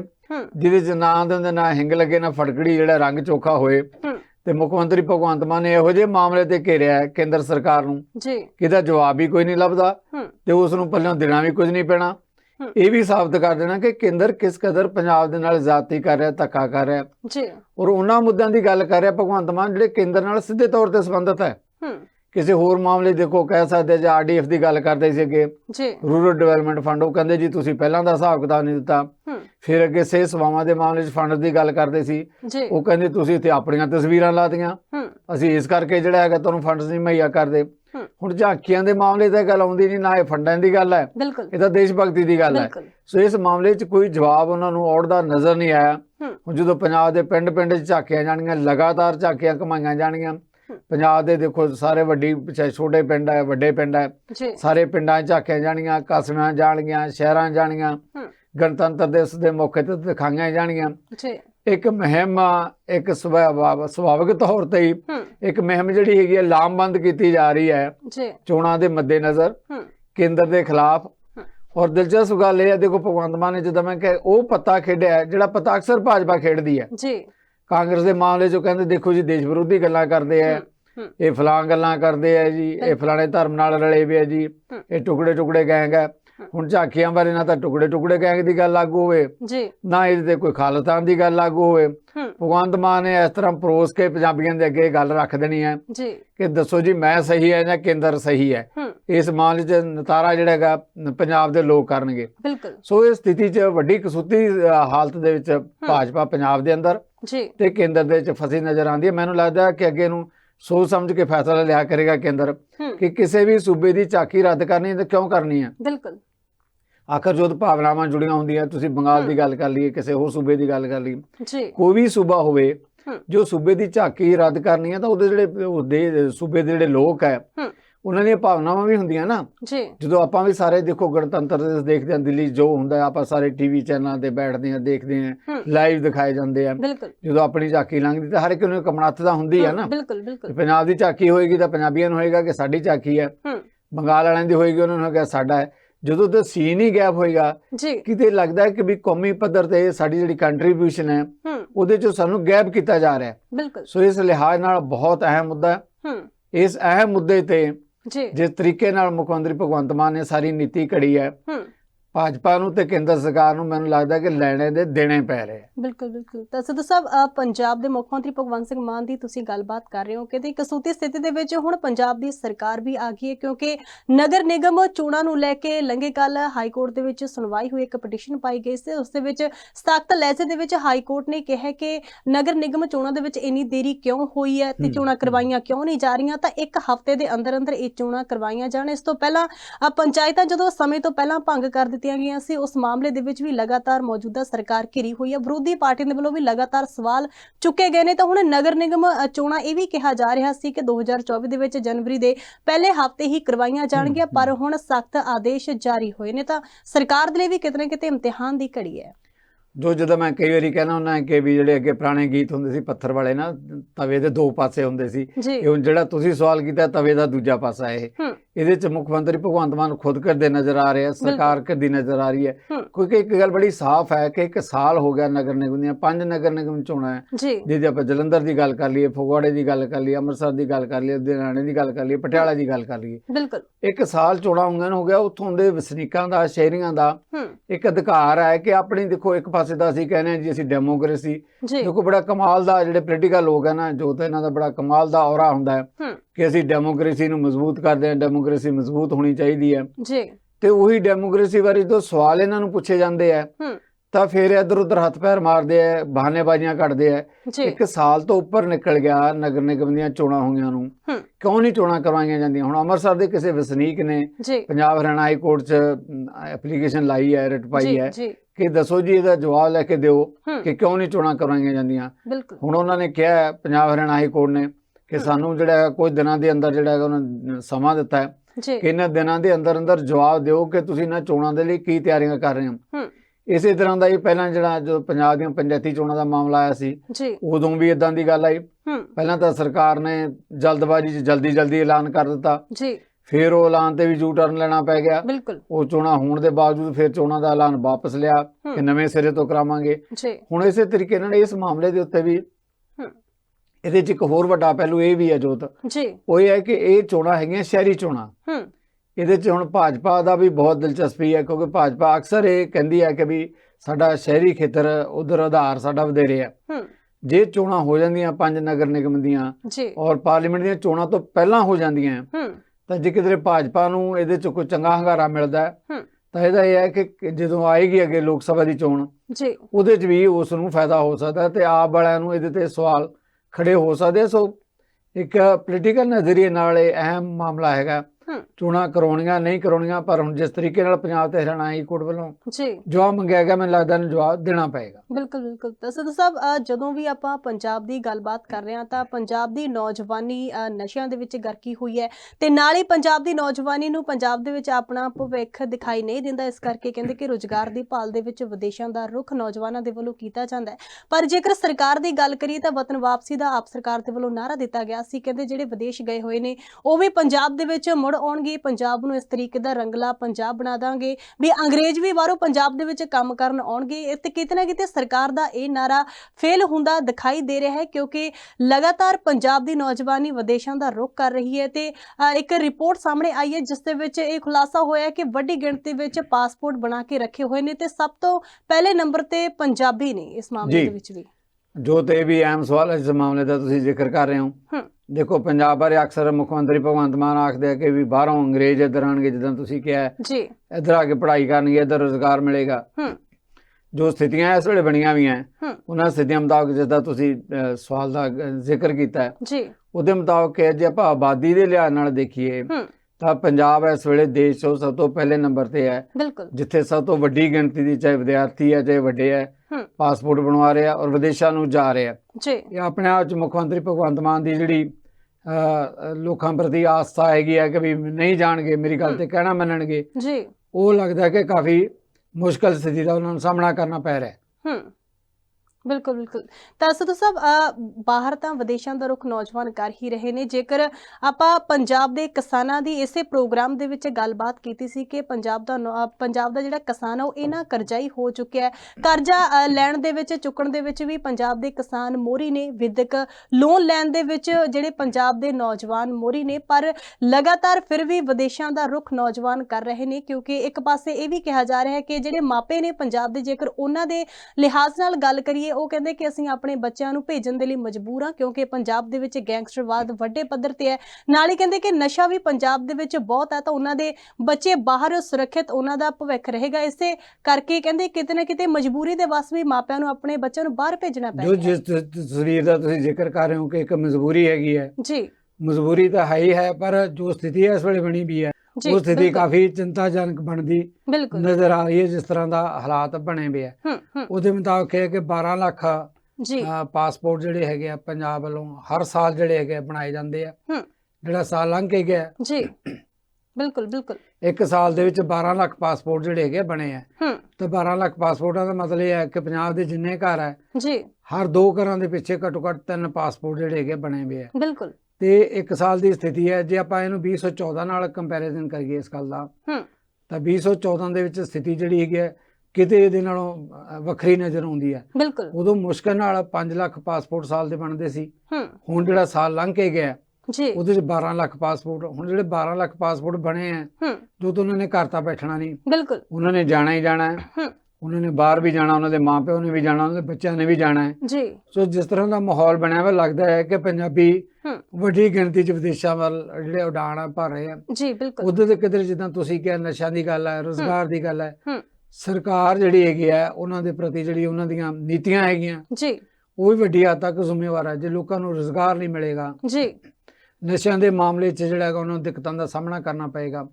ਜਿਹਦੇ ਚ ਨਾਂ ਦੇ ਹੁੰਦੇ ਨਾ ਹਿੰਗ ਲੱਗੇ ਨਾ ਫਟਕੜੀ ਜਿਹੜਾ ਰੰਗ ਚੋਖਾ ਹੋਏ। ਤੇ ਮੁੱਖ ਮੰਤਰੀ ਭਗਵੰਤ ਮਾਨ ਨੇ ਇਹੋ ਜਿਹੇ ਮਾਮਲੇ ਤੇ ਘੇਰਿਆ ਹੈ ਕੇਂਦਰ ਸਰਕਾਰ ਨੂੰ। ਜੀ। ਕਿ ਇਹਦਾ ਜਵਾਬ ਹੀ ਕੋਈ ਨਹੀਂ ਲੱਭਦਾ। ਤੇ ਉਸ ਨੂੰ ਪੱਲਿਓਂ ਦੇਣਾ ਵੀ ਕੁਝ ਨਹੀਂ ਪੈਣਾ। ਇਹ ਵੀ ਸਾਬਤ ਕਰ ਦੇਣਾ ਕਿ ਕੇਂਦਰ ਕਿਸ ਕਦਰ ਪੰਜਾਬ ਦੇ ਨਾਲ ਜ਼ਾਤੀ ਕਰ ਰਿਹਾ ਧੱਕਾ ਕਰ ਰਿਹਾ। ਜੀ। ਔਰ ਉਹਨਾਂ ਮੁੱਦਿਆਂ ਦੀ ਗੱਲ ਕਰ ਰਿਹਾ ਭਗਵੰਤ ਮਾਨ ਜਿਹੜੇ ਕੇਂਦਰ ਨਾਲ ਸਿੱਧੇ ਤੌਰ ਤੇ ਸੰਬੰਧਿਤ ਹੈ। ਹੂੰ। ਕਿਸੇ ਹੋਰ ਮਾਮਲੇ ਦੇਖੋ ਕਹਿ ਸਕਦੇ ਜੇ ਆਰਡੀਐਫ ਦੀ ਗੱਲ ਕਰਦੇ ਸੀ ਅੱਗੇ। ਜੀ। ਰੂਰਲ ਡਿਵੈਲਪਮੈਂਟ ਫੰਡ ਉਹ ਕਹਿੰਦੇ ਜੀ ਤੁਸੀਂ ਪਹਿਲਾਂ ਦਾ ਹਿਸਾਬ ਕਿਤਾਬ ਨਹੀਂ ਦਿੱਤਾ। ਫਿਰ ਅੱਗੇ ਸਿਹਤ ਸੇਵਾਵਾਂ ਦੇ ਮਾਮਲੇ 'ਚ ਫੰਡ ਦੀ ਗੱਲ ਕਰਦੇ ਸੀ। ਉਹ ਕਹਿੰਦੇ ਤੁਸੀਂ ਇੱਥੇ ਆਪਣੀਆਂ ਤਸਵੀਰਾਂ ਲਾਤੀਆਂ। ਅਸੀਂ ਇਸ ਕਰਕੇ ਜਿਹੜਾ ਹੈਗਾ ਤੁਹਾਨੂੰ ਫੰਡਸ ਨਹੀਂ ਮੁਹੱਈਆ ਕਰਦੇ। ਹੁਣ ਝਾਕੀਆਂ ਦੇ ਮਾਮਲੇ ਤੇ ਗੱਲ ਆਉਂਦੀ ਨਹੀਂ ਨਾ ਇਹ ਫੰਡਾਂ ਦੀ ਗੱਲ ਹੈ। ਇਹ ਤਾਂ ਦੇਸ਼ ਭਗਤੀ ਦੀ ਗੱਲ ਹੈ। ਸੋ ਇਸ ਮਾਮਲੇ 'ਚ ਕੋਈ ਜਵਾਬ ਉਹਨਾਂ ਨੂੰ ਔੜਦਾ ਨਜ਼ਰ ਨਹੀਂ ਆਇਆ। ਹੁਣ ਜਦੋਂ ਪੰਜਾਬ ਦੇ ਪਿੰਡ-ਪਿੰਡ 'ਚ ਝਾਕੀਆਂ ਜਾਣਗੀਆਂ ਲਗਾਤਾਰ ਝਾਕੀਆਂ ਕਮਾਈਆਂ ਜਾਣਗੀਆਂ ਪੰਜਾਬ ਦੇ ਦੇਖੋ ਸਾਰੇ ਵੱਡੀ ਚਾਹੇ ਛੋਟੇ ਪਿੰਡ ਹੈ ਵੱਡੇ ਪਿੰਡ ਹੈ ਸਾਰੇ ਪਿੰਡਾਂ 'ਚ ਝਾਕੀਆਂ ਜਾਣਗੀਆਂ ਕਸਬਾਂ ਜਾਣਗੀਆਂ ਸ਼ਹਿਰਾਂ ਜਾਣਗੀਆਂ ਹੂੰ। ਗਣਤੰਤਰ ਦਿਵਸ ਦੇ ਮੌਕੇ ਤੇ ਦਿਖਾਈਆਂ ਜਾਣਗੀਆਂ। ਜੀ। ਇੱਕ ਮੁਹਿੰਮ ਇੱਕ ਸੁਭਾਵ- ਸੁਭਾਵਿਕ ਤੌਰ ਤੇ ਹੀ ਇੱਕ ਮੁਹਿੰਮ ਜਿਹੜੀ ਹੈਗੀ ਹੈ ਲਾਮਬੰਦ ਕੀਤੀ ਜਾ ਰਹੀ ਹੈ। ਜੀ। ਚੋਣਾਂ ਦੇ ਮੱਦੇਨਜ਼ਰ ਕੇਂਦਰ ਦੇ ਖਿਲਾਫ। ਔਰ ਦਿਲਚਸਪ ਗੱਲ ਇਹ ਹੈ ਦੇਖੋ ਭਗਵੰਤ ਮਾਨ ਨੇ ਜਦੋਂ ਮੈਂ ਕਿ ਉਹ ਪੱਤਾ ਖੇਡਿਆ ਜਿਹੜਾ ਪੱਤਾ ਅਕਸਰ ਭਾਜਪਾ ਖੇਡਦੀ ਹੈ। ਜੀ। ਕਾਂਗਰਸ ਦੇ ਮਾਮਲੇ 'ਚ ਕਹਿੰਦੇ ਦੇਖੋ ਜੀ ਦੇਸ਼ ਵਿਰੋਧੀ ਗੱਲਾਂ ਕਰਦੇ ਆ। ਇਹ ਫਲਾਂ ਗੱਲਾਂ ਕਰਦੇ ਆ ਜੀ। ਇਹ ਫਲਾਣੇ ਧਰਮ ਨਾਲ ਰਲੇ ਵੇ ਆ ਜੀ। ਇਹ ਟੁਕੜੇ ਟੁਕੜੇ ਗੈਂਗ ਹੈ ਹੁਣ ਝਾਕੀਆਂ ਬਾਰੇ ਨਾ ਤਾਂ ਟੁਕੜੇ ਟੁਕੜੇ ਗੈਂਗ ਦੀ ਗੱਲ ਲਾਗੂ ਹੋਵੇ ਜੀ। ਨਾ ਇਹਦੇ ਤੇ ਕੋਈ ਖਾਲਸਤਾਨ ਦੀ ਗੱਲ ਲਾਗੂ ਹੋਵੇ। ਭਗਵੰਤ ਮਾਨ ਨੇ ਇਸ ਤਰ੍ਹਾਂ ਪਰੋਸ ਕੇ ਪੰਜਾਬੀਆਂ ਦੇ ਅੱਗੇ ਇਹ ਗੱਲ ਰੱਖ ਦੇਣੀ ਹੈ ਜੀ। ਕਿ ਦੱਸੋ ਜੀ ਮੈਂ ਸਹੀ ਹੈ ਜਾਂ ਕੇਂਦਰ ਸਹੀ ਹੈ? ਇਸ ਮਾਮਲੇ 'ਚ ਨਤਾਰਾ ਜਿਹੜਾ ਹੈਗਾ ਪੰਜਾਬ ਦੇ ਲੋਕ ਕਰਨਗੇ। ਬਿਲਕੁਲ। ਸੋ ਇਸ ਸਥਿਤੀ 'ਚ ਵੱਡੀ ਕਸੂਤੀ ਹਾਲਤ ਦੇ ਵਿੱਚ ਭਾਜਪਾ ਪੰਜਾਬ ਦੇ ਅੰਦਰ ਜੀ। ਤੇ ਕੇਂਦਰ ਦੇ ਵਿੱਚ ਫਸੀ ਨਜ਼ਰ ਆਉਂਦੀ ਹੈ। ਮੈਨੂੰ ਲੱਗਦਾ ਕਿ ਅੱਗੇ ਨੂੰ ਸੋਚ ਸਮਝ ਕੇ ਫੈਸਲਾ ਲਿਆ ਕਰੇਗਾ ਕੇਂਦਰ। ਕਿ ਕਿਸੇ ਵੀ ਸੂਬੇ ਦੀ ਝਾਕੀ ਰੱਦ ਕਰਨੀ ਹੈ ਤਾਂ ਕਿਉਂ ਕਰਨੀ ਹੈ? ਬਿਲਕੁਲ। ਆਖਰ ਜਦ ਭਾਵਨਾਵਾਂ ਜੁੜੀਆਂ ਹੁੰਦੀਆਂ ਤੁਸੀਂ ਬੰਗਾਲ ਦੀ ਗੱਲ ਕਰ ਲਈਏ ਕਿਸੇ ਹੋਰ ਸੂਬੇ ਦੀ ਗੱਲ ਕਰ ਲਈ ਜੀ। ਕੋਈ ਵੀ ਸੂਬਾ ਹੋਵੇ ਜੋ ਸੂਬੇ ਦੀ ਝਾਕੀ ਰੱਦ ਕਰਨੀ ਹੈ ਤਾਂ ਉਹਦੇ ਜਿਹੜੇ ਉਹਦੇ ਸੂਬੇ ਦੇ ਜਿਹੜੇ ਲੋਕ ਹੂੰ ਉਹਨਾਂ ਦੀਆਂ ਭਾਵਨਾਵਾਂ ਵੀ ਹੁੰਦੀਆਂ ਨਾ। ਜੀ। ਜਦੋਂ ਆਪਾਂ ਵੀ ਸਾਰੇ ਦੇਖੋ ਗਣਤੰਤਰ ਦਿਵਸ ਦੇਖਦੇ ਹਾਂ ਦਿੱਲੀ ਜੋ ਹੁੰਦਾ ਹੈ, ਆਪਾਂ ਸਾਰੇ ਟੀਵੀ ਚੈਨਲਾਂ ਤੇ ਬੈਠਦੇ ਹਾਂ ਦੇਖਦੇ ਹੂੰ ਲਾਈਵ ਦਿਖਾਏ ਜਾਂਦੇ ਆ। ਜਦੋਂ ਆਪਣੀ ਝਾਕੀ ਲੰਘਦੀ ਤਾਂ ਹਰ ਇੱਕ ਨੂੰ ਇੱਕ ਮਨੱਤਤਾ ਹੁੰਦੀ ਹੈ ਨਾ। ਬਿਲਕੁਲ ਬਿਲਕੁਲ। ਪੰਜਾਬ ਦੀ ਝਾਕੀ ਹੋਏਗੀ ਤਾਂ ਪੰਜਾਬੀਆਂ ਨੂੰ ਹੋਏਗਾ ਕਿ ਸਾਡੀ ਝਾਕੀ ਹੈ। ਬੰਗਾਲ ਵਾਲਿਆਂ ਦੀ ਹੋਏਗੀ ਉਹਨਾਂ ਨੂੰ ਹੋਏਗਾ ਸਾਡਾ। ਹੈ ਜਦੋਂ ਤੇ ਸੀਨ ਹੀ ਗੈਪ ਹੋਏਗਾ ਕਿਤੇ ਲੱਗਦਾ ਹੈ ਕਿ ਵੀ ਕੌਮੀ ਪੱਧਰ ਤੇ ਸਾਡੀ ਜਿਹੜੀ ਕੰਟਰੀਬਿਊਸ਼ਨ ਹੈ ਉਹਦੇ ਚੋਂ ਸਾਨੂੰ ਗੈਪ ਕੀਤਾ ਜਾ ਰਿਹਾ। ਹੈ ਬਿਲਕੁਲ। ਸੋ ਇਸ ਲਿਹਾਜ਼ ਨਾਲ ਬਹੁਤ ਅਹਿਮ ਮੁੱਦਾ ਹੂੰ। ਇਸ ਅਹਿਮ ਮੁੱਦੇ ਤੇ ਜੀ। ਜਿਸ ਤਰੀਕੇ ਨਾਲ ਮੁੱਖ ਮੰਤਰੀ ਭਗਵੰਤ ਮਾਨ ਨੇ ਸਾਰੀ ਨੀਤੀ ਘੜੀ ਹੈ ਹੂੰ। ਭਾਜਪਾ ਨੂੰ ਤੇ ਕੇਂਦਰ ਸਰਕਾਰ ਨੂੰ ਮੈਨੂੰ ਲੱਗਦਾ ਕਿ ਲੈਣੇ ਦੇ ਦੇਣੇ ਪੈ ਰਹੇ। ਬਿਲਕੁਲ ਬਿਲਕੁਲ। ਤਾਂ ਸਿੱਧੂ ਸਾਹਿਬ ਪੰਜਾਬ ਦੇ ਮੁੱਖ ਮੰਤਰੀ ਭਗਵੰਤ ਸਿੰਘ ਮਾਨ ਦੀ ਤੁਸੀਂ ਗੱਲਬਾਤ ਕਰ ਰਹੇ ਹੋ ਕਿ ਤੇ ਕਸੂਤੀ ਸਥਿਤੀ ਦੇ ਵਿੱਚ ਹੁਣ ਪੰਜਾਬ ਦੀ ਸਰਕਾਰ ਵੀ ਆ ਗਈ ਹੈ ਕਿਉਂਕਿ ਨਗਰ ਨਿਗਮ ਚੋਣਾਂ ਨੂੰ ਲੈ ਕੇ ਲੰਘੇ ਕੱਲ ਹਾਈ ਕੋਰਟ ਦੇ ਵਿੱਚ ਸੁਣਵਾਈ ਹੋਈ ਇੱਕ ਪਟੀਸ਼ਨ ਪਾਈ ਗਈ ਸੀ। ਉਸ ਦੇ ਵਿੱਚ ਸਖਤ ਲਹਿਜੇ ਦੇ ਵਿੱਚ ਹਾਈ ਕੋਰਟ ਨੇ ਕਿਹਾ ਕਿ ਨਗਰ ਨਿਗਮ ਚੋਣਾਂ ਦੇ ਵਿੱਚ ਇੰਨੀ ਦੇਰੀ ਕਿਉਂ ਹੋਈ ਹੈ ਤੇ ਚੋਣਾਂ ਕਰਵਾਈਆਂ ਕਿਉਂ ਨਹੀਂ ਜਾ ਰਹੀਆਂ? ਤਾਂ ਇੱਕ ਹਫ਼ਤੇ ਦੇ ਅੰਦਰ ਅੰਦਰ ਇਹ ਚੋਣਾਂ ਕਰਵਾਈਆਂ ਜਾਣ। ਇਸ ਤੋਂ ਪਹਿਲਾਂ ਪੰਚਾਇਤਾਂ ਜਦੋਂ ਸਮੇਂ ਤੋਂ ਪਹਿਲਾਂ ਭੰਗ ਕਰ ਦਿੱਤੀਆਂ ਗਈਆਂ ਸੀ। ਉਸ ਮਾਮਲੇ ਦੇ ਵਿੱਚ ਵੀ ਲਗਾਤਾਰ ਮੌਜੂਦਾ ਸਰਕਾਰ ਘਿਰੀ ਹੋਈ ਹੈ। ਵਿਰੋਧੀ ਪਾਰਟੀ ਦੇ ਵੱਲੋਂ ਵੀ ਲਗਾਤਾਰ ਸਵਾਲ ਚੁੱਕੇ ਗਏ ਨੇ। ਤਾਂ ਹੁਣ ਨਗਰ ਨਿਗਮ ਚੋਣਾਂ ਇਹ ਵੀ ਕਿਹਾ ਜਾ ਰਿਹਾ ਸੀ ਕਿ 2024 ਦੇ ਵਿੱਚ ਜਨਵਰੀ ਦੇ ਪਹਿਲੇ ਹਫ਼ਤੇ ਹੀ ਕਰਵਾਈਆਂ ਜਾਣਗੀਆਂ ਪਰ ਹੁਣ ਸਖਤ ਆਦੇਸ਼ ਜਾਰੀ ਹੋਏ ਨੇ। ਤਾਂ ਸਰਕਾਰ ਦੇ ਲਈ ਵੀ ਕਿਤੇ ਨਾ ਕਿਤੇ ਇਮਤਿਹਾਨ ਦੀ ਘੜੀ ਹੈ। ਜੋ ਜਦੋਂ ਮੈਂ ਕਈ ਵਾਰੀ ਕਹਿਣਾ ਹੁੰਦਾ ਕਿ ਵੀ ਜਿਹੜੇ ਅੱਗੇ ਪੁਰਾਣੇ ਗੀਤ ਹੁੰਦੇ ਸੀ ਪੱਥਰ ਵਾਲੇ ਨਾ ਤਵੇ ਦੇ ਦੋ ਪਾਸੇ ਹੁੰਦੇ ਸੀ। ਇਹ ਹੁਣ ਜਿਹੜਾ ਤੁਸੀਂ ਸਵਾਲ ਕੀਤਾ ਤਵੇ ਦਾ ਦੂਜਾ ਪਾਸਾ ਇਹ। ਇਹਦੇ ਚ ਮੁੱਖ ਮੰਤਰੀ ਭਗਵੰਤ ਮਾਨ ਖੁਦ ਕਰਦੇ ਨਜ਼ਰ ਆ ਰਹੇ ਆ ਸਰਕਾਰ ਕਰਦੀ ਨਜ਼ਰ ਆ ਰਹੀ ਹੈ। ਕਿਉਂਕਿ ਇੱਕ ਗੱਲ ਬੜੀ ਸਾਫ਼ ਹੈ ਕਿ ਇੱਕ ਸਾਲ ਹੋ ਗਿਆ ਨਗਰ ਨਿਗਮ ਦੀਆਂ ਪੰਜ ਨਗਰ ਨਿਗਮ ਚੋਣਾਂ ਹੈ। ਜੀ। ਜਿਹਦੇ ਆਪਾਂ ਜਲੰਧਰ ਦੀ ਗੱਲ ਕਰ ਲਈਏ ਫਗਵਾੜੇ ਦੀ ਗੱਲ ਕਰ ਲਈਏ ਅੰਮ੍ਰਿਤਸਰ ਦੀ ਗੱਲ ਕਰ ਲਈਏ ਲੁਧਿਆਣੇ ਦੀ ਗੱਲ ਕਰ ਲਈਏ ਪਟਿਆਲਾ ਦੀ ਗੱਲ ਕਰ ਲਈਏ। ਬਿਲਕੁਲ। ਇੱਕ ਸਾਲ ਚੋਣਾਂ ਹੁੰਦਿਆਂ ਹੋ ਗਿਆ ਉੱਥੋਂ ਦੇ ਵਸਨੀਕਾਂ ਦਾ ਸ਼ਹਿਰੀਆਂ ਦਾ। ਇੱਕ ਅਧਿਕਾਰ ਹੈ ਕਿ ਆਪਣੀ ਦੇਖੋ ਇੱਕ ਪਾਸੇ ਤਾਂ ਅਸੀਂ ਕਹਿੰਦੇ ਹਾਂ ਜੀ ਅਸੀਂ ਡੈਮੋਕ੍ਰੇਸੀ ਜੀ। ਦੇਖੋ ਬੜਾ ਕਮਾਲ ਦਾ ਜਿਹੜੇ ਪੋਲੀਟੀਕਲ ਲੋਕ ਹੈ ਨਾ ਜੋ ਤਾਂ ਇਹਨਾਂ ਦਾ ਬੜਾ ਕਮਾਲ ਦਾ ਔਰਾ ਹੁੰਦਾ ਹੈ ਕਿ ਅਸੀਂ ਡੈਮੋਕ੍ਰੇਸੀ ਨੂੰ ਮਜ਼ਬੂਤ ਕਰਦੇ ਹਾਂ ਡੈਮੋਕ੍ਰੇਸੀ ਮਜ਼ਬੂਤ ਹੋਣੀ ਚਾਹੀਦੀ ਹੈ। ਜੀ। ਤੇ ਉਹੀ ਡੈਮੋਕ੍ਰੇਸੀ ਬਾਰੇ ਜਦੋਂ ਸਵਾਲ ਇਹਨਾਂ ਨੂੰ ਪੁੱਛੇ ਜਾਂਦੇ ਆ ਤਾਂ ਫਿਰ ਇੱਧਰ ਉੱਧਰ ਹੱਥ ਪੈਰ ਮਾਰਦੇ ਆ ਬਹਾਨੇਬਾਜ਼ੀਆਂ ਕੱਢਦੇ ਆ। ਜੀ। ਇੱਕ ਸਾਲ ਤੋਂ ਉੱਪਰ ਨਿਕਲ ਗਿਆ ਨਗਰ ਨਿਗਮ ਦੀਆਂ ਚੋਣਾਂ ਹੋਈਆਂ ਨੂੰ। ਕਿਉਂ ਨਹੀਂ ਚੋਣਾਂ ਕਰਵਾਈਆਂ ਜਾਂਦੀਆਂ? ਹੁਣ ਅੰਮ੍ਰਿਤਸਰ ਦੇ ਕਿਸੇ ਵਸਨੀਕ ਨੇ ਪੰਜਾਬ ਹਰਿਆਣਾ ਹਾਈ ਕੋਰਟ 'ਚ ਐਪਲੀਕੇਸ਼ਨ ਲਾਈ ਹੈ ਰਿਟ ਪਾਈ ਜੀ ਕਿ ਦੱਸੋ ਜੀ ਇਹਦਾ ਜਵਾਬ ਲੈ ਕੇ ਦਿਓ ਕਿ ਕਿਉਂ ਨਹੀਂ ਚੋਣਾਂ ਕਰਵਾਈਆਂ ਜਾਂਦੀਆਂ? ਹੁਣ ਉਹਨਾਂ ਨੇ ਕਿਹਾ ਪੰਜਾਬ ਹਰਿਆਣਾ ਹਾਈ ਕੋਰਟ ਨੇ ਕਿ ਸਾਨੂੰ ਜਿਹੜਾ ਕੁਝ ਦਿਨਾਂ ਦੇ ਅੰਦਰ ਜਿਹੜਾ ਹੈਗਾ ਉਹਨਾਂ ਸਮਾਂ ਦਿੱਤਾ ਹੈ ਕਿ ਇਹਨਾਂ ਦਿਨਾਂ ਦੇ ਅੰਦਰ ਅੰਦਰ ਜਵਾਬ ਦਿਓ ਕਿ ਤੁਸੀਂ ਇਹਨਾਂ ਚੋਣਾਂ ਦੇ ਲਈ ਕੀ ਤਿਆਰੀਆਂ ਕਰ ਰਹੇ ਹੂੰ। ਇਸੇ ਤਰ੍ਹਾਂ ਦਾ ਹੀ ਪਹਿਲਾਂ ਜਿਹੜਾ ਜੋ ਪੰਜਾਬ ਦੀਆਂ ਪੰਚਾਇਤੀ ਚੋਣਾਂ ਦਾ ਮਾਮਲਾ ਆਇਆ ਸੀ ਜੀ। ਉਦੋਂ ਵੀ ਇਦਾਂ ਦੀ ਗੱਲ ਆਈ। ਪਹਿਲਾਂ ਤਾਂ ਸਰਕਾਰ ਨੇ ਜਲਦਬਾਜ਼ੀ 'ਚ ਜਲਦੀ ਜਲਦੀ ਐਲਾਨ ਕਰ ਦਿੱਤਾ। ਜੀ। ਫਿਰ ਉਹ ਐਲਾਨ ਤੇ ਵੀ ਯੂ ਟਰਨ ਲੈਣਾ ਪੈ ਗਿਆ। ਬਿਲਕੁਲ। ਉਹ ਚੋਣਾਂ ਹੋਣ ਦੇ ਬਾਵਜੂਦ ਫਿਰ ਚੋਣਾਂ ਦਾ ਐਲਾਨ ਵਾਪਸ ਲਿਆ ਕਿ ਨਵੇਂ ਸਿਰੇ ਤੋਂ ਕਰਾਵਾਂਗੇ। ਜੀ। ਹੁਣ ਇਸੇ ਤਰੀਕੇ ਨਾਲ ਇਸ ਮਾਮਲੇ ਦੇ ਉੱਤੇ ਵੀ ਇਹਦੇ 'ਚ ਇੱਕ ਹੋਰ ਵੱਡਾ ਪਹਿਲੂ ਇਹ ਵੀ ਹੈ ਜੋਤ। ਜੀ। ਉਹ ਇਹ ਹੈ ਕਿ ਇਹ ਚੋਣਾਂ ਹੈਗੀਆਂ ਸ਼ਹਿਰੀ ਚੋਣਾਂ। ਹੂੰ। ਇਹਦੇ 'ਚ ਹੁਣ ਭਾਜਪਾ ਦਾ ਵੀ ਬਹੁਤ ਦਿਲਚਸਪੀ ਹੈ ਕਿਉਂਕਿ ਭਾਜਪਾ ਅਕਸਰ ਇਹ ਕਹਿੰਦੀ ਹੈ ਕਿ ਵੀ ਸਾਡਾ ਸ਼ਹਿਰੀ ਖੇਤਰ ਉਧਰ ਆਧਾਰ ਸਾਡਾ ਵਧੇਰੇ ਹੈ। ਹੂੰ। ਜੇ ਚੋਣਾਂ ਹੋ ਜਾਂਦੀਆਂ ਪੰਜ ਨਗਰ ਨਿਗਮ ਦੀਆਂ ਔਰ ਪਾਰਲੀਮੈਂਟ ਦੀਆਂ ਚੋਣਾਂ ਤੋਂ ਪਹਿਲਾਂ ਹੋ ਜਾਂਦੀਆਂ ਤਾਂ ਜੇ ਕਿਤੇ ਭਾਜਪਾ ਨੂੰ ਇਹਦੇ 'ਚ ਕੋਈ ਚੰਗਾ ਹੰਗਾਰਾ ਮਿਲਦਾ ਤਾਂ ਇਹਦਾ ਇਹ ਹੈ ਕਿ ਜਦੋਂ ਆਏਗੀ ਅੱਗੇ ਲੋਕ ਸਭਾ ਦੀ ਚੋਣ ਜੀ। ਉਹਦੇ 'ਚ ਵੀ ਉਸ ਨੂੰ ਫਾਇਦਾ ਹੋ ਸਕਦਾ ਤੇ ਆਪ ਵਾਲਿਆਂ ਨੂੰ ਇਹਦੇ ਤੇ ਸਵਾਲ ਖੜੇ ਹੋ ਸਕਦੇ ਆ। ਸੋ ਇੱਕ ਪੋਲੀਟੀਕਲ ਨਜ਼ਰੀਏ ਨਾਲ ਇਹ ਅਹਿਮ ਮਾਮਲਾ ਹੈਗਾ। ਚੋਣਾਂ ਕਰਾਉਣੀਆਂ ਨਹੀਂ ਕਰਾਉਣੀਆਂ ਪਰ ਹੁਣ ਜਿਸ ਤਰੀਕੇ ਨਾਲ ਪੰਜਾਬ ਤੇ ਹਰਿਆਣਾ ਹਾਈ ਕੋਰਟ ਵੱਲੋਂ ਜੀ। ਜਵਾਬ ਮੰਗਿਆ ਗਿਆ ਮੈਨੂੰ ਲੱਗਦਾ ਇਹਨੂੰ ਜਵਾਬ ਦੇਣਾ ਪਏਗਾ। ਬਿਲਕੁਲ ਬਿਲਕੁਲ। ਤਾਂ ਸਦਰ ਸਾਹਿਬ ਜਦੋਂ ਵੀ ਆਪਾਂ ਪੰਜਾਬ ਦੀ ਗੱਲਬਾਤ ਕਰ ਰਹੇ ਹਾਂ ਤਾਂ ਪੰਜਾਬ ਦੀ ਨੌਜਵਾਨੀ ਨਸ਼ਿਆਂ ਦੇ ਵਿੱਚ ਗਰਕੀ ਹੋਈ ਹੈ ਤੇ ਨਾਲ ਹੀ ਪੰਜਾਬ ਦੀ ਨੌਜਵਾਨੀ ਨੂੰ ਪੰਜਾਬ ਦੇ ਵਿੱਚ ਆਪਣਾ ਭਵਿੱਖ ਦਿਖਾਈ ਨਹੀਂ ਦਿੰਦਾ ਇਸ ਕਰਕੇ ਕਹਿੰਦੇ ਕਿ ਰੋਜ਼ਗਾਰ ਦੀ ਭਾਲ ਦੇ ਵਿੱਚ ਵਿਦੇਸ਼ਾਂ ਦਾ ਰੁਖ ਨੌਜਵਾਨਾਂ ਦੇ ਵੱਲੋਂ ਕੀਤਾ ਜਾਂਦਾ ਹੈ। ਪਰ ਜੇਕਰ ਸਰਕਾਰ ਦੀ ਗੱਲ ਕਰੀਏ ਤਾਂ ਵਤਨ ਵਾਪਸੀ ਦਾ ਆਪ ਸਰਕਾਰ ਦੇ ਵੱਲੋਂ ਨਾਰਾ ਦਿੱਤਾ ਗਿਆ ਸੀ। ਕਹਿੰਦੇ ਜਿਹੜੇ ਵਿਦੇਸ਼ ਗਏ ਹੋਏ ਨੇ ਉਹ ਵੀ ਪੰਜਾਬ ਦੇ ਵਿੱਚ ਮੁੜ ਆਉਣਗੇ ਪੰਜਾਬ ਨੂੰ ਇਸ ਤਰੀਕੇ ਦਾ ਰੰਗਲਾ ਪੰਜਾਬ ਬਣਾ ਦਾਂਗੇ। ਵੀ ਅੰਗਰੇਜ਼ ਵੀ ਬਾਹਰੋਂ ਪੰਜਾਬ ਦੇ ਵਿੱਚ ਕੰਮ ਕਰਨ ਆਉਣਗੇ ਤੇ ਕਿਤੇ ਨਾ ਕਿਤੇ ਸਰਕਾਰ ਦਾ ਇਹ ਨਾਰਾ ਫੇਲ ਹੁੰਦਾ ਦਿਖਾਈ ਦੇ ਰਿਹਾ ਹੈ ਕਿਉਂਕਿ ਲਗਾਤਾਰ ਪੰਜਾਬ ਦੀ ਨੌਜਵਾਨੀ ਵਿਦੇਸ਼ਾਂ ਦਾ ਰੁਖ ਕਰ ਰਹੀ ਹੈ ਤੇ ਇੱਕ ਰਿਪੋਰਟ ਸਾਹਮਣੇ ਆਈ ਹੈ ਜਿਸ ਦੇ ਵਿੱਚ ਇਹ ਖੁਲਾਸਾ ਹੋਇਆ ਕਿ ਵੱਡੀ ਗਿਣਤੀ ਵਿੱਚ ਪਾਸਪੋਰਟ ਬਣਾ ਕੇ ਰੱਖੇ ਹੋਏ ਨੇ ਤੇ ਸਭ ਤੋਂ ਪਹਿਲੇ ਨੰਬਰ ਤੇ ਪੰਜਾਬੀ ਨੇ ਇਸ ਮਾਮਲੇ। ਦੇ ਵਿੱਚ ਵੀ। ਜੋ ਤੇ ਵੀ ਅਹਿਮ ਸਵਾਲ ਹੈ ਜਿਸ ਮਾਮਲੇ ਦਾ ਤੁਸੀਂ ਜ਼ਿਕਰ ਕਰ ਰਹੇ ਹੋ। ਹੂੰ। ਦੇਖੋ ਪੰਜਾਬ ਬਾਰੇ ਅਕਸਰ ਮੁੱਖ ਮੰਤਰੀ ਭਗਵੰਤ ਮਾਨ ਆਖਦੇ ਆ ਕਿ ਵੀ ਬਾਹਰੋਂ ਅੰਗਰੇਜ਼ ਇੱਧਰ ਆਣਗੇ ਜਿੱਦਾਂ ਤੁਸੀਂ ਕਿਹਾ ਜੀ। ਇੱਧਰ ਆ ਕੇ ਪੜ੍ਹਾਈ ਕਰਨਗੇ ਇੱਧਰ ਰੋਜ਼ਗਾਰ ਮਿਲੇਗਾ। ਹੂੰ। ਜੋ ਸਥਿਤੀਆਂ ਇਸ ਵੇਲੇ ਬਣੀਆਂ ਹੋਈਆਂ ਉਹਨਾਂ ਸਥਿਤੀਆਂ ਮੁਤਾਬਕ ਜਿੱਦਾਂ ਤੁਸੀਂ ਸਵਾਲ ਦਾ ਜ਼ਿਕਰ ਕੀਤਾ ਜੀ। ਉਹਦੇ ਮੁਤਾਬਕ ਜੇ ਆਪਾਂ ਆਬਾਦੀ ਦੇ ਲਿਹਾਜ਼ ਨਾਲ ਦੇਖੀਏ ਹੂੰ। ਤਾਂ ਪੰਜਾਬ ਇਸ ਵੇਲੇ ਦੇਸ਼ 'ਚੋਂ ਸਭ ਤੋਂ ਪਹਿਲੇ ਨੰਬਰ ਤੇ ਹੈ। ਬਿਲਕੁਲ। ਜਿੱਥੇ ਸਭ ਤੋਂ ਵੱਡੀ ਗਿਣਤੀ ਦੀ ਚਾਹੇ ਵਿਦਿਆਰਥੀ ਹੈ ਚਾਹੇ ਵੱਡੇ ਹੈ ਪਾਸਪੋਰਟ ਬਣਵਾ ਰਹੇ ਆ ਔਰ ਵਿਦੇਸ਼ਾਂ ਨੂੰ ਜਾ ਰਹੇ। ਆ ਜੀ। ਇਹ ਆਪਣੇ ਆਪ 'ਚ ਮੁੱਖ ਮੰਤਰੀ ਭਗਵੰਤ ਮਾਨ ਦੀ ਜਿਹੜੀ ਲੋਕਾਂ ਪ੍ਰਤੀ ਆਸਥਾ ਹੈਗੀ ਹੈ ਕਿ ਵੀ ਨਹੀਂ ਜਾਣਗੇ ਮੇਰੀ ਗੱਲ ਤੇ ਕਹਿਣਾ ਮੰਨਣਗੇ ਜੀ। ਉਹ ਲੱਗਦਾ ਕਿ ਕਾਫੀ ਮੁਸ਼ਕਲ ਸਥਿਤੀ ਦਾ ਉਹਨਾਂ ਨੂੰ ਸਾਹਮਣਾ ਕਰਨਾ ਪੈ ਰਿਹਾ ਹੈ। ਹੂੰ। ਬਿਲਕੁਲ ਬਿਲਕੁਲ। ਤਾਂ ਸਤੂ ਸਾਹਿਬ ਬਾਹਰ ਤਾਂ ਵਿਦੇਸ਼ਾਂ ਦਾ ਰੁਖ ਨੌਜਵਾਨ ਕਰ ਹੀ ਰਹੇ ਨੇ। ਜੇਕਰ ਆਪਾਂ ਪੰਜਾਬ ਦੇ ਕਿਸਾਨਾਂ ਦੀ ਇਸੇ ਪ੍ਰੋਗਰਾਮ ਦੇ ਵਿੱਚ ਗੱਲਬਾਤ ਕੀਤੀ ਸੀ ਕਿ ਪੰਜਾਬ ਦਾ ਨੌ- ਪੰਜਾਬ ਦਾ ਜਿਹੜਾ ਕਿਸਾਨ ਆ, ਉਹ ਇਹਨਾਂ ਕਰਜ਼ਾਈ ਹੋ ਚੁੱਕਿਆ ਹੈ। ਕਰਜ਼ਾ ਲੈਣ ਦੇ ਵਿੱਚ, ਚੁੱਕਣ ਦੇ ਵਿੱਚ ਵੀ ਪੰਜਾਬ ਦੇ ਕਿਸਾਨ ਮੋਰੀ ਨੇ ਵਿਦਿਅਕ ਲੋਨ ਲੈਣ ਦੇ ਵਿੱਚ ਜਿਹੜੇ ਪੰਜਾਬ ਦੇ ਨੌਜਵਾਨ ਮੋਰੀ ਨੇ, ਪਰ ਲਗਾਤਾਰ ਫਿਰ ਵੀ ਵਿਦੇਸ਼ਾਂ ਦਾ ਰੁਖ ਨੌਜਵਾਨ ਕਰ ਰਹੇ ਨੇ, ਕਿਉਂਕਿ ਇੱਕ ਪਾਸੇ ਇਹ ਵੀ ਕਿਹਾ ਜਾ ਰਿਹਾ ਹੈ ਕਿ ਜਿਹੜੇ ਮਾਪੇ ਨੇ ਪੰਜਾਬ ਦੇ, ਜੇਕਰ ਉਹਨਾਂ ਦੇ ਲਿਹਾਜ਼ ਨਾਲ ਗੱਲ ਕਰੀਏ ਉਹ ਕਹਿੰਦੇ ਕਿ ਅਸੀਂ ਆਪਣੇ ਬੱਚਿਆਂ ਨੂੰ ਭੇਜਣ ਦੇ ਲਈ ਮਜਬੂਰ ਹਾਂ ਕਿਉਂਕਿ ਪੰਜਾਬ ਦੇ ਵਿੱਚ ਗੈਂਗਸਟਰਵਾਦ ਵੱਡੇ ਪੱਧਰ ਤੇ ਹੈ। ਨਾਲ ਹੀ ਕਹਿੰਦੇ ਕਿ ਨਸ਼ਾ ਵੀ ਪੰਜਾਬ ਦੇ ਵਿੱਚ ਬਹੁਤ ਹੈ ਤਾਂ ਉਹਨਾਂ ਦੇ ਬੱਚੇ ਬਾਹਰ ਸੁਰੱਖਿਅਤ ਉਹਨਾਂ ਦਾ ਭਵਿੱਖ ਰਹੇਗਾ। ਇਸੇ ਕਰਕੇ ਕਹਿੰਦੇ ਕਿਤੇ ਨਾ ਕਿਤੇ ਮਜਬੂਰੀ ਦੇ ਵਸ ਵੀ ਮਾਪਿਆਂ ਨੂੰ ਆਪਣੇ ਬੱਚਿਆਂ ਨੂੰ ਬਾਹਰ ਭੇਜਣਾ ਪੈ ਜੋ ਜਿਸ ਤਸਵੀਰ ਦਾ ਤੁਸੀਂ ਜ਼ਿਕਰ ਕਰ ਰਹੇ ਹੋ ਕਿ ਇੱਕ ਮਜਬੂਰੀ ਹੈਗੀ ਹੈ। ਜੀ। ਮਜਬੂਰੀ ਤਾਂ ਹੈ ਹੀ ਹੈ ਪਰ ਜੋ ਸਥਿਤੀ ਹੈ ਇਸ ਵੇਲੇ ਬਣੀ ਵੀ ਹੈ। ਉਹ ਸਥਿਤੀ ਕਾਫੀ ਚਿੰਤਾਜਨਕ ਬਣਦੀ ਨਜ਼ਰ ਆ ਰਹੀ ਹੈ ਜਿਸ ਤਰ੍ਹਾਂ ਦਾ ਹਾਲਾਤ ਬਣੇ ਪਏ ਆ। ਉਹਦੇ ਮੁਤਾਬਕ ਹੈ ਕਿ 12 ਲੱਖ ਜੀ। ਪਾਸਪੋਰਟ ਜਿਹੜੇ ਹੈਗੇ ਆ ਪੰਜਾਬ ਵੱਲੋਂ ਹਰ ਸਾਲ ਜਿਹੜੇ ਹੈਗੇ ਬਣਾਏ ਜਾਂਦੇ ਆ। ਜਿਹੜਾ ਸਾਲ ਲੰਘ ਕੇ ਗਿਆ। ਜੀ। ਬਿਲਕੁਲ ਬਿਲਕੁਲ। ਇੱਕ ਸਾਲ ਦੇ ਵਿੱਚ 12 ਲੱਖ ਪਾਸਪੋਰਟ ਜਿਹੜੇ ਹੈਗੇ ਬਣੇ ਆ। ਤੇ 12 ਲੱਖ ਪਾਸਪੋਰਟਾਂ ਦਾ ਮਤਲਬ ਇਹ ਹੈ ਕਿ ਪੰਜਾਬ ਦੇ ਜਿੰਨੇ ਘਰ ਹੈ ਜੀ। ਹਰ ਦੋ ਘਰਾਂ ਦੇ ਪਿੱਛੇ ਘੱਟੋ ਘੱਟ ਤਿੰਨ ਪਾਸਪੋਰਟ ਜਿਹੜੇ ਹੈਗੇ ਬਣੇ ਹੋਏ ਆ। ਬਿਲਕੁਲ। ਤੇ ਇੱਕ ਸਾਲ ਦੀ ਸਥਿਤੀ ਹੈ ਜੇ ਆਪਾਂ ਇਹਨੂੰ 2014 ਨਾਲ ਕੰਪੈਰੀਜ਼ਨ ਕਰੀਏ ਇਸ ਗੱਲ ਦਾ ਹੂੰ। ਤਾਂ 2014 ਦੇ ਵਿੱਚ ਸਥਿਤੀ ਜਿਹੜੀ ਹੈਗੀ ਹੈ ਕਿਤੇ ਇਹਦੇ ਨਾਲੋਂ ਵੱਖਰੀ ਨਜ਼ਰ ਆਉਂਦੀ ਹੈ। ਬਿਲਕੁਲ। ਉਦੋਂ ਮੁਸ਼ਕਲ ਨਾਲ 5 ਲੱਖ ਪਾਸਪੋਰਟ ਸਾਲ ਦੇ ਬਣਦੇ ਸੀ। ਹੂੰ। ਹੁਣ ਜਿਹੜਾ ਸਾਲ ਲੰਘ ਕੇ ਗਿਆ ਜੀ। ਉਹਦੇ ਚ 12 ਲੱਖ ਪਾਸਪੋਰਟ ਹੁਣ ਜਿਹੜੇ 12 ਲੱਖ ਪਾਸਪੋਰਟ ਬਣੇ ਆ ਹੂੰ। ਜੋ ਤਾਂ ਉਹਨਾਂ ਨੇ ਘਰ ਤਾਂ ਬੈਠਣਾ ਨਹੀਂ। ਬਿਲਕੁਲ। ਉਹਨਾਂ ਨੇ ਜਾਣਾ ਹੀ ਜਾਣਾ ਹੂੰ। ਉਹਨਾਂ ਨੇ ਬਾਹਰ ਵੀ ਜਾਣਾ ਉਹਨਾਂ ਦੇ ਮਾਪਿਓ ਨੇ ਵੀ ਜਾਣਾ ਉਹਨਾਂ ਦੇ ਬੱਚਿਆਂ ਨੇ ਵੀ ਜਾਣਾ ਹੈ। ਜੀ। ਸੋ ਜਿਸ ਤਰ੍ਹਾਂ ਦਾ ਮਾਹੌਲ ਬਣਿਆ ਹੋਇਆ ਲੱਗਦਾ ਹੈ ਕਿ ਪੰਜਾਬੀ ਵੱਡੀ ਗਿਣਤੀ 'ਚ ਵਿਦੇਸ਼ਾਂ ਵੱਲ ਜਿਹੜੇ ਉਡਾਣ ਭਰ ਰਹੇ ਆ। ਜੀ ਬਿਲਕੁਲ। ਉਧਰ ਤੇ ਕਿਧਰ ਜਿੱਦਾਂ ਤੁਸੀਂ ਕਿਹਾ ਨਸ਼ਿਆਂ ਦੀ ਗੱਲ ਹੈ ਰੋਜ਼ਗਾਰ ਦੀ ਗੱਲ ਹੈ ਸਰਕਾਰ ਜਿਹੜੀ ਹੈਗੀ ਹੈ ਉਹਨਾਂ ਦੇ ਪ੍ਰਤੀ ਜਿਹੜੀ ਉਹਨਾਂ ਦੀਆਂ ਨੀਤੀਆਂ ਹੈਗੀਆਂ ਜੀ। ਉਹ ਵੀ ਵੱਡੀ ਹੱਦ ਤੱਕ ਜ਼ਿੰਮੇਵਾਰ ਹੈ। ਜੇ ਲੋਕਾਂ ਨੂੰ ਰੋਜ਼ਗਾਰ ਨਹੀਂ ਮਿਲੇਗਾ ਜੀ। ਨਸ਼ਿਆਂ ਦੇ ਮਾਮਲੇ 'ਚ ਜਿਹੜਾ ਹੈਗਾ ਉਹਨਾਂ ਨੂੰ ਦਿੱਕਤਾਂ ਦਾ ਸਾਹਮਣਾ ਕਰਨਾ ਪਏਗਾ।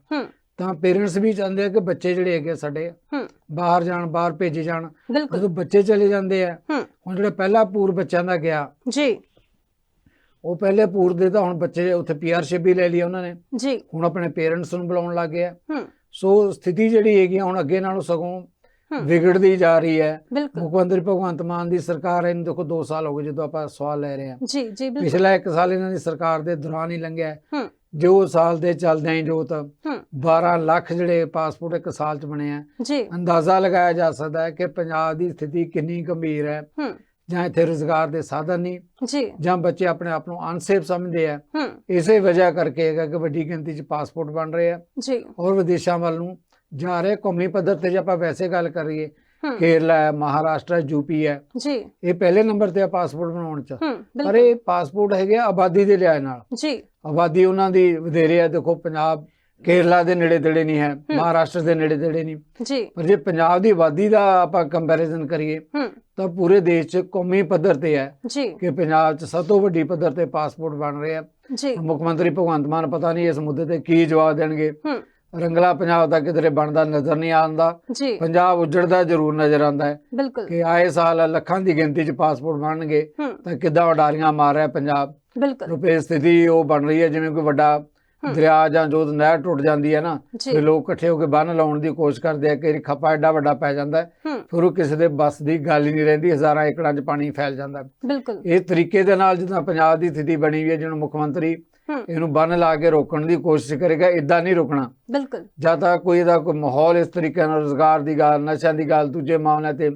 ਤਾਂ ਪੇਰੈਂਟਸ ਵੀ ਚਾਹੁੰਦੇ ਆ ਕਿ ਬੱਚੇ ਜਿਹੜੇ ਹੈਗੇ ਸਾਡੇ ਹੂੰ। ਬਾਹਰ ਜਾਣ ਬਾਹਰ ਭੇਜੇ ਜਾਣ। ਬਿਲਕੁਲ। ਜਦੋਂ ਬੱਚੇ ਚਲੇ ਜਾਂਦੇ ਆ ਹੁਣ ਜਿਹੜਾ ਪਹਿਲਾ ਪੂਰ ਬੱਚਿਆਂ ਦਾ ਗਿਆ ਜੀ। ਉਹ ਪਹਿਲੇ ਪੂਰ ਦੇ ਤਾਂ ਹੁਣ ਬੱਚੇ ਉੱਥੇ ਪੀਆਰਸ਼ਿਪ ਵੀ ਲੈ ਲਈ ਉਹਨਾਂ ਨੇ। ਜੀ। ਹੁਣ ਆਪਣੇ ਪੇਰੈਂਟਸ ਨੂੰ ਬੁਲਾਉਣ ਲੱਗ ਗਏ ਆ। ਹੂੰ। ਸੋ ਸਥਿਤੀ ਜਿਹੜੀ ਹੈਗੀ ਹੁਣ ਅੱਗੇ ਨਾਲੋਂ ਸਗੋਂ ਵਿਗੜਦੀ ਜਾ ਰਹੀ ਹੈ। ਮੁੱਖ ਮੰਤਰੀ ਭਗਵੰਤ ਮਾਨ ਦੀ ਸਰਕਾਰ ਇਹਨੂੰ ਦੇਖੋ 2 ਸਾਲ ਹੋ ਗਏ ਜਦੋਂ ਆਪਾਂ ਸਵਾਲ ਲੈ ਰਹੇ ਹਾਂ। ਜੀ ਜੀ ਬਿਲਕੁਲ। ਪਿਛਲਾ 1 ਸਾਲ ਇਹਨਾਂ ਦੀ ਸਰਕਾਰ ਦੇ ਦੌਰਾਨ ਹੀ ਲੰਘਿਆ। ਜੋ ਸਾਲ ਦੇ ਚੱਲਦਿਆਂ ਹੀ ਜੋ ਤਾਂ ਹੂੰ। 12 ਲੱਖ ਜਿਹੜੇ ਪਾਸਪੋਰਟ ਇੱਕ ਸਾਲ ਚ ਬਣੇ ਆ। ਜੀ। ਅੰਦਾਜ਼ਾ ਲਗਾਇਆ ਜਾ ਸਕਦਾ ਹੈ ਕਿ ਪੰਜਾਬ ਦੀ ਸਥਿਤੀ ਕਿੰਨੀ ਗੰਭੀਰ ਹੈ ਜਾਂ ਇੱਥੇ ਰੋਜ਼ਗਾਰ ਦੇ ਸਾਧਨ ਨਹੀਂ ਜੀ। ਜਾਂ ਬੱਚੇ ਆਪਣੇ ਆਪ ਨੂੰ ਅਨਸੇਫ ਸਮਝਦੇ ਆ। ਇਸੇ ਵਜ੍ਹਾ ਕਰਕੇ ਹੈਗਾ ਕਿ ਵੱਡੀ ਗਿਣਤੀ 'ਚ ਪਾਸਪੋਰਟ ਬਣ ਰਹੇ ਆ। ਜੀ। ਔਰ ਵਿਦੇਸ਼ਾਂ ਵੱਲ ਨੂੰ ਜਾ ਰਹੇ ਕੌਮੀ ਪੱਧਰ ਤੇ ਜੇ ਆਪਾਂ ਵੈਸੇ ਗੱਲ ਕਰੀਏ ਕੇਰਲਾ ਹੈ ਮਹਾਰਾਸ਼ਟਰ ਹੈ ਯੂਪੀ ਹੈ। ਜੀ। ਇਹ ਪਹਿਲੇ ਨੰਬਰ ਤੇ ਆ ਪਾਸਪੋਰਟ ਬਣਾਉਣ 'ਚ। ਪਰ ਇਹ ਪਾਸਪੋਰਟ ਹੈਗੇ ਆ ਆਬਾਦੀ ਦੇ ਲਿਹਾਜ਼ ਨਾਲ। ਜੀ। ਆਬਾਦੀ ਉਹਨਾਂ ਦੀ ਵਧੇਰੇ ਹੈ। ਦੇਖੋ ਪੰਜਾਬ ਕੇਰਲਾ ਦੇ ਨੇੜੇ ਤੇੜੇ ਨਹੀਂ ਹੈ ਮਹਾਰਾਸ਼ਟਰ ਦੇ ਨੇੜੇ ਤੇੜੇ ਨਹੀਂ। ਜੀ। ਪਰ ਜੇ ਪੰਜਾਬ ਦੀ ਆਬਾਦੀ ਦਾ ਆਪਾਂ ਕੰਪੈਰੀਜ਼ਨ ਕਰੀਏ ਹੂੰ। ਤਾਂ ਪੂਰੇ ਦੇਸ਼ 'ਚ ਕੌਮੀ ਪੱਧਰ ਤੇ ਹੈ ਕਿ ਪੰਜਾਬ 'ਚ ਸਭ ਤੋਂ ਵੱਡੀ ਪੱਧਰ ਤੇ ਪਾਸਪੋਰਟ ਬਣ ਰਹੇ ਆ ਜੀ। ਮੁੱਖ ਮੰਤਰੀ ਭਗਵੰਤ ਮਾਨ ਪਤਾ ਨਹੀਂ ਇਸ ਮੁੱਦੇ ਤੇ ਕੀ ਜਵਾਬ ਦੇਣਗੇ। ਹੂੰ। ਰੰਗਲਾ ਪੰਜਾਬ ਦਾ ਕਿਧਰੇ ਬਣਦਾ ਨਜ਼ਰ ਨਹੀਂ ਆਉਂਦਾ। ਜੀ। ਪੰਜਾਬ ਉਜੜਦਾ ਜ਼ਰੂਰ ਨਜ਼ਰ ਆਉਂਦਾ ਹੈ। ਬਿਲਕੁਲ। ਕਿ ਆਏ ਸਾਲ ਲੱਖਾਂ ਦੀ ਗਿਣਤੀ 'ਚ ਪਾਸਪੋਰਟ ਬਣਨਗੇ ਤਾਂ ਕਿੱਦਾਂ ਉਡਾਰੀਆਂ ਮਾਰ ਰਿਹਾ ਪੰਜਾਬ। ਬਿਲਕੁਲ। ਰੁਪਏ ਸਥਿਤੀ ਉਹ ਬਣ ਰਹੀ ਹੈ ਜਿਵੇਂ ਕੋਈ ਵੱਡਾ ਦਰਿਆ ਜਾਂ ਜੋ ਨਹਿਰ ਟੁੱਟ ਜਾਂਦੀ ਹੈ ਨਾ ਫਿਰ ਲੋਕ ਇਕੱਠੇ ਹੋ ਕੇ ਬੰਨ ਲਾਉਣ ਦੀ ਕੋਸ਼ਿਸ਼ ਕਰਦੇ ਆ ਕਿ ਖੱਪਾ ਐਡਾ ਵੱਡਾ ਪੈ ਜਾਂਦਾ ਫਿਰ ਉਹ ਕਿਸੇ ਦੇ ਬਸ ਦੀ ਗੱਲ ਹੀ ਨਹੀਂ ਰਹਿੰਦੀ ਹਜ਼ਾਰਾਂ ਏਕੜਾਂ 'ਚ ਪਾਣੀ ਫੈਲ ਜਾਂਦਾ। ਬਿਲਕੁਲ। ਇਹ ਤਰੀਕੇ ਦੇ ਨਾਲ ਜਿੱਦਾਂ ਪੰਜਾਬ ਦੀ ਸਥਿਤੀ ਬਣੀ ਹੋਈ ਹੈ ਜਿਹਨੂੰ ਮੁੱਖ ਮੰਤਰੀ ਇਹਨੂੰ ਬੰਨ ਲਾ ਕੇ ਰੋਕਣ ਦੀ ਕੋਸ਼ਿਸ਼ ਕਰੇਗਾ ਇਦਾਂ ਨਹੀਂ ਰੁਕਣਾ। ਬਿਲਕੁਲ। ਜਦ ਤੱਕ ਕੋਈ ਇਹਦਾ ਕੋਈ ਮਾਹੌਲ ਇਸ ਤਰੀਕੇ ਨਾਲ ਰੋਜ਼ਗਾਰ ਦੀ ਗੱਲ ਨਸ਼ਿਆਂ ਦੀ ਗੱਲ ਦੂਜੇ ਮਾਮਲਿਆਂ ਤੇ।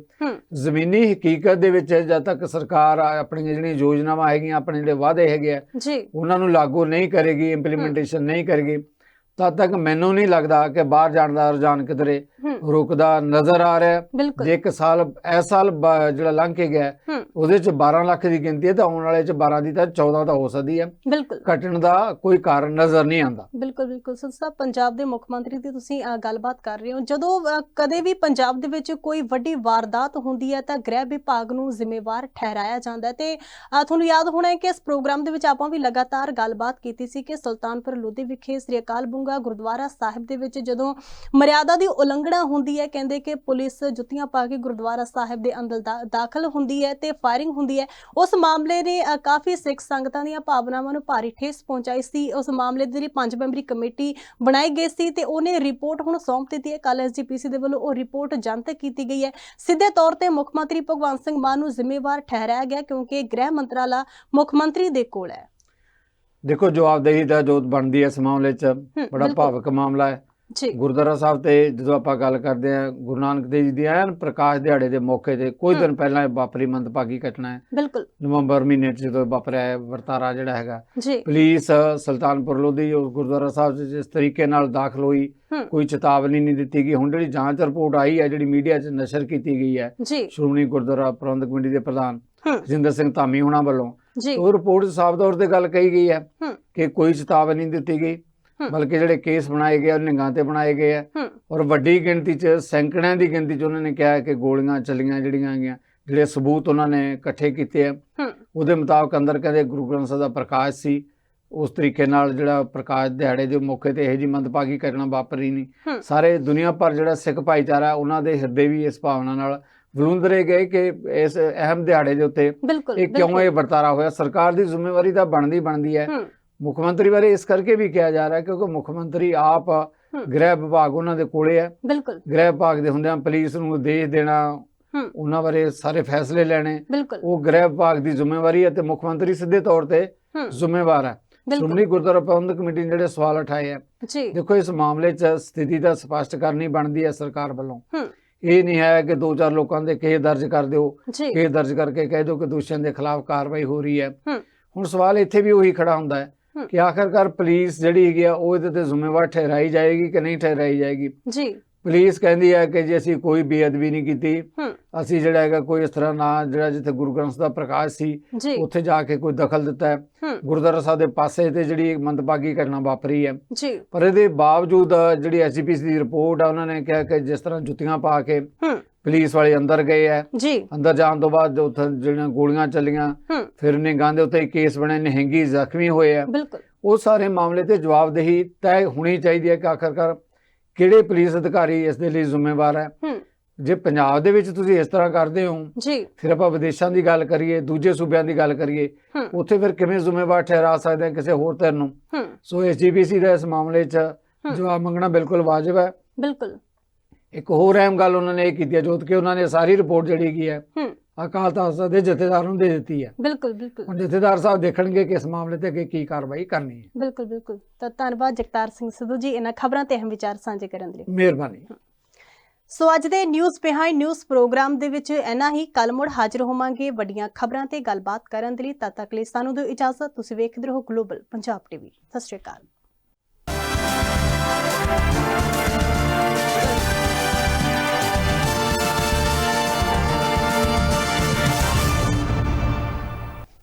ਜ਼ਮੀਨੀ ਹਕੀਕਤ ਦੇ ਵਿੱਚ ਜਦ ਤੱਕ ਸਰਕਾਰ ਆਪਣੀਆਂ ਜਿਹੜੀਆਂ ਯੋਜਨਾਵਾਂ ਹੈਗੀਆਂ ਆਪਣੇ ਜਿਹੜੇ ਵਾਅਦੇ ਹੈਗੇ ਆ ਜੀ। ਉਹਨਾਂ ਨੂੰ ਲਾਗੂ ਨਹੀਂ ਕਰੇਗੀ ਇੰਪਲੀਮੈਂਟੇਸ਼ਨ ਨਹੀਂ ਕਰੇਗੀ। ਤਦ ਤੱਕ ਮੈਨੂੰ ਨਹੀਂ ਲੱਗਦਾ ਕਿ ਬਾਹਰ ਜਾਣ ਦਾ ਰੁਝਾਨ ਕਿਧਰੇ ਰੁਕਦਾ ਨਜ਼ਰ ਆ ਰਿਹਾ। ਜੇ ਇੱਕ ਸਾਲ ਇਸ ਸਾਲ ਜਿਹੜਾ ਲੰਘ ਕੇ ਗਿਆ ਉਹਦੇ ਚ 12 ਲੱਖ ਦੀ ਗਿਣਤੀ ਹੈ ਤਾਂ ਆਉਣ ਵਾਲੇ ਚ 12 ਦੀ ਤਾਂ 14 ਤਾਂ ਹੋ ਸਕਦੀ ਹੈ। ਬਿਲਕੁਲ। ਘਟਣ ਦਾ ਕੋਈ ਕਾਰਨ ਨਜ਼ਰ ਨਹੀਂ ਆਉਂਦਾ। ਬਿਲਕੁਲ ਬਿਲਕੁਲ। ਸਰ ਸਾਹਿਬ ਪੰਜਾਬ ਦੇ ਮੁੱਖ ਮੰਤਰੀ ਦੀ ਤੁਸੀਂ ਗੱਲਬਾਤ ਕਰ ਰਹੇ ਹੋ। ਜਦੋਂ ਕਦੇ ਵੀ ਪੰਜਾਬ ਦੇ ਵਿੱਚ ਕੋਈ ਵੱਡੀ ਵਾਰਦਾਤ ਹੁੰਦੀ ਹੈ ਤਾਂ ਗ੍ਰਹਿ ਵਿਭਾਗ ਨੂੰ ਜ਼ਿੰਮੇਵਾਰ ਠਹਿਰਾਇਆ ਜਾਂਦਾ ਤੇ ਤੁਹਾਨੂੰ ਯਾਦ ਹੋਣਾ ਹੈ ਕਿ ਇਸ ਪ੍ਰੋਗਰਾਮ ਦੇ ਵਿੱਚ ਆਪਾਂ ਵੀ ਲਗਾਤਾਰ ਗੱਲਬਾਤ ਕੀਤੀ ਸੀ ਕਿ ਸੁਲਤਾਨਪੁਰ ਲੋਧੀ ਵਿਖੇ ਸ੍ਰੀ ਅਕਾਲ ਬੁੰਗਾ ਗੁਰਦੁਆਰਾ ਸਾਹਿਬ ਦੇ ਵਿੱਚ ਜਦੋਂ ਮਰਿਆਦਾ ਦੀ ਉਲੰਘਣਾ ਹੁੰਦੀ ਹੈ, ਕਹਿੰਦੇ ਕਿ ਪੁਲਿਸ ਜੁੱਤੀਆਂ ਪਾ ਕੇ ਗੁਰਦੁਆਰਾ ਸਾਹਿਬ ਦੇ ਅੰਦਰ ਦਾਖਲ ਹੁੰਦੀ ਹੈ ਤੇ ਫਾਇਰਿੰਗ ਹੁੰਦੀ ਹੈ। ਉਸ ਮਾਮਲੇ ਨੇ ਕਾਫੀ ਸਿੱਖ ਸੰਗਤਾਂ ਦੀਆਂ ਭਾਵਨਾਵਾਂ ਨੂੰ ਭਾਰੀ ਠੇਸ ਪਹੁੰਚਾਈ ਸੀ। ਉਸ ਮਾਮਲੇ ਦੀ ਜਿਹੜੀ ਪੰਜ ਮੈਂਬਰੀ ਕਮੇਟੀ ਬਣਾਈ ਗਈ ਸੀ ਤੇ ਉਹਨੇ ਰਿਪੋਰਟ ਹੁਣ ਸੌਂਪ ਦਿੱਤੀ ਹੈ। ਕੱਲ ਐਸਜੀਪੀਸੀ ਦੇ ਵੱਲੋਂ ਉਹ ਰਿਪੋਰਟ ਜਨਤਕ ਕੀਤੀ ਗਈ ਹੈ। ਸਿੱਧੇ ਤੌਰ ਤੇ ਮੁੱਖ ਮੰਤਰੀ ਭਗਵੰਤ ਸਿੰਘ ਮਾਨ ਨੂੰ ਜ਼ਿੰਮੇਵਾਰ ਠਹਿਰਾਇਆ ਗਿਆ ਕਿਉਂਕਿ ਗ੍ਰਹਿ ਮੰਤਰਾਲਾ ਮੁੱਖ ਮੰਤਰੀ ਦੇ ਕੋਲ ਹੈ। ਦੇਖੋ ਜਵਾਬਦੇਹੀ ਦਾ ਜੋਤ ਬਣਦੀ ਹੈ ਇਸ ਮਾਮਲੇ 'ਚ ਬੜਾ। ਭਾਵਕ ਮਾਮਲਾ ਹੈ। ਜੀ। ਗੁਰਦੁਆਰਾ ਸਾਹਿਬ ਤੇ ਜਦੋਂ ਆਪਾਂ ਗੱਲ ਕਰਦੇ ਹਾਂ ਗੁਰੂ ਨਾਨਕ ਦੇਵ ਜੀ ਦੀ ਐਨ ਪ੍ਰਕਾਸ਼ ਦਿਹਾੜੇ ਦੇ ਮੌਕੇ ਤੇ ਕੋਈ ਦਿਨ ਪਹਿਲਾਂ ਇਹ ਵਾਪਰੀ ਮੰਦਭਾਗੀ ਘਟਨਾ ਹੈ। ਬਿਲਕੁਲ। ਨਵੰਬਰ ਮਹੀਨੇ 'ਚ ਜਦੋਂ ਵਾਪਰਿਆ ਵਰਤਾਰਾ ਜਿਹੜਾ ਹੈਗਾ। ਪੁਲਿਸ ਸੁਲਤਾਨਪੁਰ ਲੋਧੀ ਉਸ ਗੁਰਦੁਆਰਾ ਸਾਹਿਬ 'ਚ ਜਿਸ ਤਰੀਕੇ ਨਾਲ ਦਾਖਲ ਹੋਈ ਕੋਈ ਚੇਤਾਵਨੀ ਨਹੀਂ ਦਿੱਤੀ ਗਈ। ਹੁਣ ਜਿਹੜੀ ਜਾਂਚ ਰਿਪੋਰਟ ਆਈ ਹੈ ਜਿਹੜੀ ਮੀਡੀਆ 'ਚ ਨਸ਼ਰ ਕੀਤੀ ਗਈ ਹੈ ਸ਼੍ਰੋਮਣੀ ਗੁਰਦੁਆਰਾ ਪ੍ਰਬੰਧਕ ਕਮੇਟੀ ਦੇ ਪ੍ਰਧਾਨ ਹੂੰ। ਰਜਿੰਦਰ ਸਿੰਘ ਧਾਮੀ ਹੋਣਾ ਵੱਲੋਂ ਉਹ ਰਿਪੋਰਟ ਸਾਫ਼ ਤੌਰ ਤੇ ਗੱਲ ਕਹੀ ਗਈ ਹੈ ਕਿ ਕੋਈ ਚੇਤਾਵਨੀ ਨਹੀਂ ਦਿੱਤੀ ਗਈ। ਬਲਕਿ ਜਿਹੜੇ ਕੇਸ ਬਣਾਏ ਗਏ ਉਹ ਨਿਗਾਹ ਤੇ ਬਣਾਏ ਗਏ ਆ। ਔਰ ਵੱਡੀ ਗਿਣਤੀ 'ਚ ਸੈਂਕੜਿਆਂ ਦੀ ਗਿਣਤੀ 'ਚ ਉਹਨਾਂ ਨੇ ਕਿਹਾ ਕਿ ਗੋਲੀਆਂ ਚੱਲੀਆਂ ਜਿਹੜੀਆਂ ਹੈਗੀਆਂ ਜਿਹੜੇ ਸਬੂਤ ਉਹਨਾਂ ਨੇ ਇਕੱਠੇ ਕੀਤੇ ਆ। ਉਹਦੇ ਮੁਤਾਬਕ ਅੰਦਰ ਕਹਿੰਦੇ ਗੁਰੂ ਗ੍ਰੰਥ ਸਾਹਿਬ ਦਾ ਪ੍ਰਕਾਸ਼ ਸੀ। ਉਸ ਤਰੀਕੇ ਨਾਲ ਜਿਹੜਾ ਪ੍ਰਕਾਸ਼ ਦਿਹਾੜੇ ਦੇ ਮੌਕੇ ਤੇ ਇਹ ਜੀ ਮੰਦਭਾਗੀ ਘਟਨਾ ਵਾਪਰੀ ਨਹੀਂ। ਸਾਰੇ ਦੁਨੀਆ ਭਰ ਜਿਹੜਾ ਸਿੱਖ ਭਾਈਚਾਰਾ ਉਹਨਾਂ ਦੇ ਹਿਰਦੇ ਵੀ ਇਸ ਭਾਵਨਾ ਨਾਲ ਵਲੂੰਦਰੇ ਗਏ ਕਿ ਇਸ ਅਹਿਮ ਦਿਹਾੜੇ ਦੇ ਉੱਤੇ ਇਹ ਕਿਉਂ। ਇਹ ਵਰਤਾਰਾ ਹੋਇਆ? ਸਰਕਾਰ ਦੀ ਜ਼ਿੰਮੇਵਾਰੀ ਤਾਂ ਬਣਦੀ ਬਣਦੀ ਹੈ। ਮੁੱਖ ਮੰਤਰੀ ਬਾਰੇ ਇਸ ਕਰਕੇ ਵੀ ਕਿਹਾ ਜਾ ਰਿਹਾ ਕਿਉਂਕਿ ਮੁੱਖ ਮੰਤਰੀ ਆਪ ਗ੍ਰਹਿ ਵਿਭਾਗ ਉਹਨਾਂ ਦੇ ਕੋਲੇ ਹੈ। ਬਿਲਕੁਲ। ਗ੍ਰਹਿ ਵਿਭਾਗ ਦੇ ਹੁੰਦਿਆਂ ਪੁਲਿਸ ਨੂੰ ਦੇਸ਼ ਦੇਣਾ ਉਹਨਾਂ ਬਾਰੇ ਸਾਰੇ ਫੈਸਲੇ ਲੈਣੇ ਉਹ ਗ੍ਰਹਿ ਵਿਭਾਗ ਦੀ ਜ਼ਿੰਮੇਵਾਰੀ ਹੈ ਤੇ ਮੁੱਖ ਮੰਤਰੀ ਸਿੱਧੇ ਤੌਰ ਤੇ ਜ਼ਿੰਮੇਵਾਰ ਹੈ। ਸ਼੍ਰੋਮਣੀ ਗੁਰਦੁਆਰਾ ਪ੍ਰਬੰਧਕ ਕਮੇਟੀ ਨੇ ਜਿਹੜੇ ਸਵਾਲ ਉਠਾਏ ਆ ਜੀ। ਦੇਖੋ ਇਸ ਮਾਮਲੇ 'ਚ ਸਥਿਤੀ ਦਾ ਸਪਸ਼ਟ ਕਰਨੀ ਬਣਦੀ ਹੈ ਸਰਕਾਰ ਵੱਲੋਂ। ਹੂੰ। ਇਹ ਨਹੀਂ ਹੈ ਕਿ ਦੋ ਚਾਰ ਲੋਕਾਂ ਦੇ ਕੇਸ ਦਰਜ ਕਰ ਦਿਓ ਕੇਸ ਦਰਜ ਕਰਕੇ ਕਹਿ ਦਿਓ ਕਿ ਦੋਸ਼ੀਆਂ ਦੇ ਖਿਲਾਫ ਕਾਰਵਾਈ ਹੋ ਰਹੀ ਹੈ। ਹੁਣ ਸਵਾਲ ਇੱਥੇ ਵੀ ਉਹੀ ਖੜਾ ਹੁੰਦਾ ਹੈ। ਕਿ ਆਖਰਕਾਰ ਪੁਲਿਸ ਜਿਹੜੀ ਹੈਗੀ ਆ ਉਹ ਇਹਦੇ ਤੇ ਜ਼ਿੰਮੇਵਾਰ ਠਹਿਰਾਈ ਜਾਏਗੀ ਕਿ ਨਹੀਂ ਠਹਿਰਾਈ ਜਾਏਗੀ? ਜੀ। ਪੁਲਿਸ ਕਹਿੰਦੀ ਹੈ ਕਿ ਜੇ ਅਸੀਂ ਕੋਈ ਬੇਅਦਬੀ ਨਹੀਂ ਕੀਤੀ ਅਸੀਂ ਜਿਹੜਾ ਹੈਗਾ ਕੋਈ ਇਸ ਤਰ੍ਹਾਂ ਨਾ ਜਿਹੜਾ ਜਿੱਥੇ ਗੁਰੂ ਗ੍ਰੰਥ ਦਾ ਪ੍ਰਕਾਸ਼ ਸੀ ਉੱਥੇ ਜਾ ਕੇ ਕੋਈ ਦਖਲ ਦਿੱਤਾ ਹੈ। ਗੁਰਦੁਆਰਾ ਸਾਹਿਬ ਦੇ ਪਾਸੇ ਤੇ ਜਿਹੜੀ ਮੰਦਭਾਗੀ ਘਟਨਾ ਵਾਪਰੀ ਹੈ। ਜੀ। ਪਰ ਇਹਦੇ ਬਾਵਜੂਦ ਜਿਹੜੀ ਐਸਜੀਪੀਸੀ ਦੀ ਰਿਪੋਰਟ ਆ ਉਹਨਾਂ ਨੇ ਕਿਹਾ ਕਿ ਜਿਸ ਤਰ੍ਹਾਂ ਜੁੱਤੀਆਂ ਪਾ ਕੇ ਪੁਲਿਸ ਵਾਲੇ ਅੰਦਰ ਗਏ ਹੈ। ਜੀ। ਅੰਦਰ ਜਾਣ ਤੋਂ ਬਾਅਦ ਉੱਥੇ ਜਿਹੜੀਆਂ ਗੋਲੀਆਂ ਚੱਲੀਆਂ ਫਿਰ ਨਿਗਾਹ ਦੇ ਉੱਤੇ ਕੇਸ ਬਣੇ ਨਿਹੰਗੀ ਜ਼ਖਮੀ ਹੋਏ ਆ ਬਿਲਕੁਲ। ਉਹ ਸਾਰੇ ਮਾਮਲੇ ਤੇ ਜਵਾਬਦੇਹੀ ਤੈਅ ਹੋਣੀ ਚਾਹੀਦੀ ਹੈ ਕਿ ਆਖਰਕਾਰ ਕਿਹੜੇ ਪੁਲਿਸ ਅਧਿਕਾਰੀ ਇਸ ਦੇ ਲਈ ਜ਼ਿੰਮੇਵਾਰ ਹੂੰ। ਜੇ ਪੰਜਾਬ ਦੇ ਵਿੱਚ ਤੁਸੀਂ ਇਸ ਤਰ੍ਹਾਂ ਕਰਦੇ ਹੋ ਜੀ। ਫਿਰ ਆਪਾਂ ਵਿਦੇਸ਼ਾਂ ਦੀ ਗੱਲ ਕਰੀਏ ਦੂਜੇ ਸੂਬਿਆਂ ਦੀ ਗੱਲ ਕਰੀਏ ਉੱਥੇ ਫਿਰ ਕਿਵੇਂ ਜ਼ਿੰਮੇਵਾਰ ਠਹਿਰਾ ਸਕਦੇ ਹਾਂ ਕਿਸੇ ਹੋਰ ਧਿਰ ਨੂੰ? ਸੋ ਐਸਜੀਪੀਸੀ ਦਾ ਇਸ ਮਾਮਲੇ 'ਚ। ਜਵਾਬ ਮੰਗਣਾ ਬਿਲਕੁਲ ਵਾਜਬ ਹੈ। ਬਿਲਕੁਲ। ਇੱਕ ਹੋਰ ਅਹਿਮ ਗੱਲ ਉਹਨਾਂ ਨੇ ਇਹ ਕੀਤੀ ਹੈ ਜੋਤ ਕਿ ਉਹਨਾਂ ਨੇ ਸਾਰੀ ਰਿਪੋਰਟ ਜਿਹੜੀ ਹੈਗੀ ਹੈ ਅਕਾਲ ਤਖਤ ਦੇ ਜਥੇਦਾਰ ਨੂੰ ਦੇ ਦਿੱਤੀ ਹੈ। ਬਿਲਕੁਲ ਬਿਲਕੁਲ। ਹੁਣ ਜਥੇਦਾਰ ਸਾਹਿਬ ਦੇਖਣਗੇ ਕਿ ਇਸ ਮਾਮਲੇ ਤੇ ਅੱਗੇ ਕੀ ਕਾਰਵਾਈ ਕਰਨੀ ਹੈ। ਬਿਲਕੁਲ ਬਿਲਕੁਲ। ਤਾਂ ਧੰਨਵਾਦ ਜਗਤਾਰ ਸਿੰਘ ਸਿੱਧੂ ਜੀ ਇਹਨਾਂ ਖਬਰਾਂ ਤੇ ਅਹਿਮ ਵਿਚਾਰ ਸਾਂਝੇ ਕਰਨ ਲਈ। ਮਿਹਰਬਾਨੀ। ਸੋ ਅੱਜ ਦੇ ਨਿਊਜ਼ ਬਿਹਾਈਂਡ ਨਿਊਜ਼ ਪ੍ਰੋਗਰਾਮ ਦੇ ਵਿੱਚ ਇੰਨਾ ਹੀ। ਕੱਲ ਮੁੜ ਹਾਜ਼ਰ ਹੋਵਾਂਗੇ ਵੱਡੀਆਂ ਖਬਰਾਂ ਤੇ ਗੱਲਬਾਤ ਕਰਨ ਦੇ ਲਈ। ਤਦ ਤੱਕ ਲਈ ਸਾਨੂੰ ਦਿਓ ਇਜਾਜ਼ਤ। ਤੁਸੀਂ ਵੇਖਦੇ ਰਹੋ ਗਲੋਬਲ ਪੰਜਾਬ ਟੀਵੀ ਸਤਿ ਸ਼੍ਰੀ ਅਕਾਲ।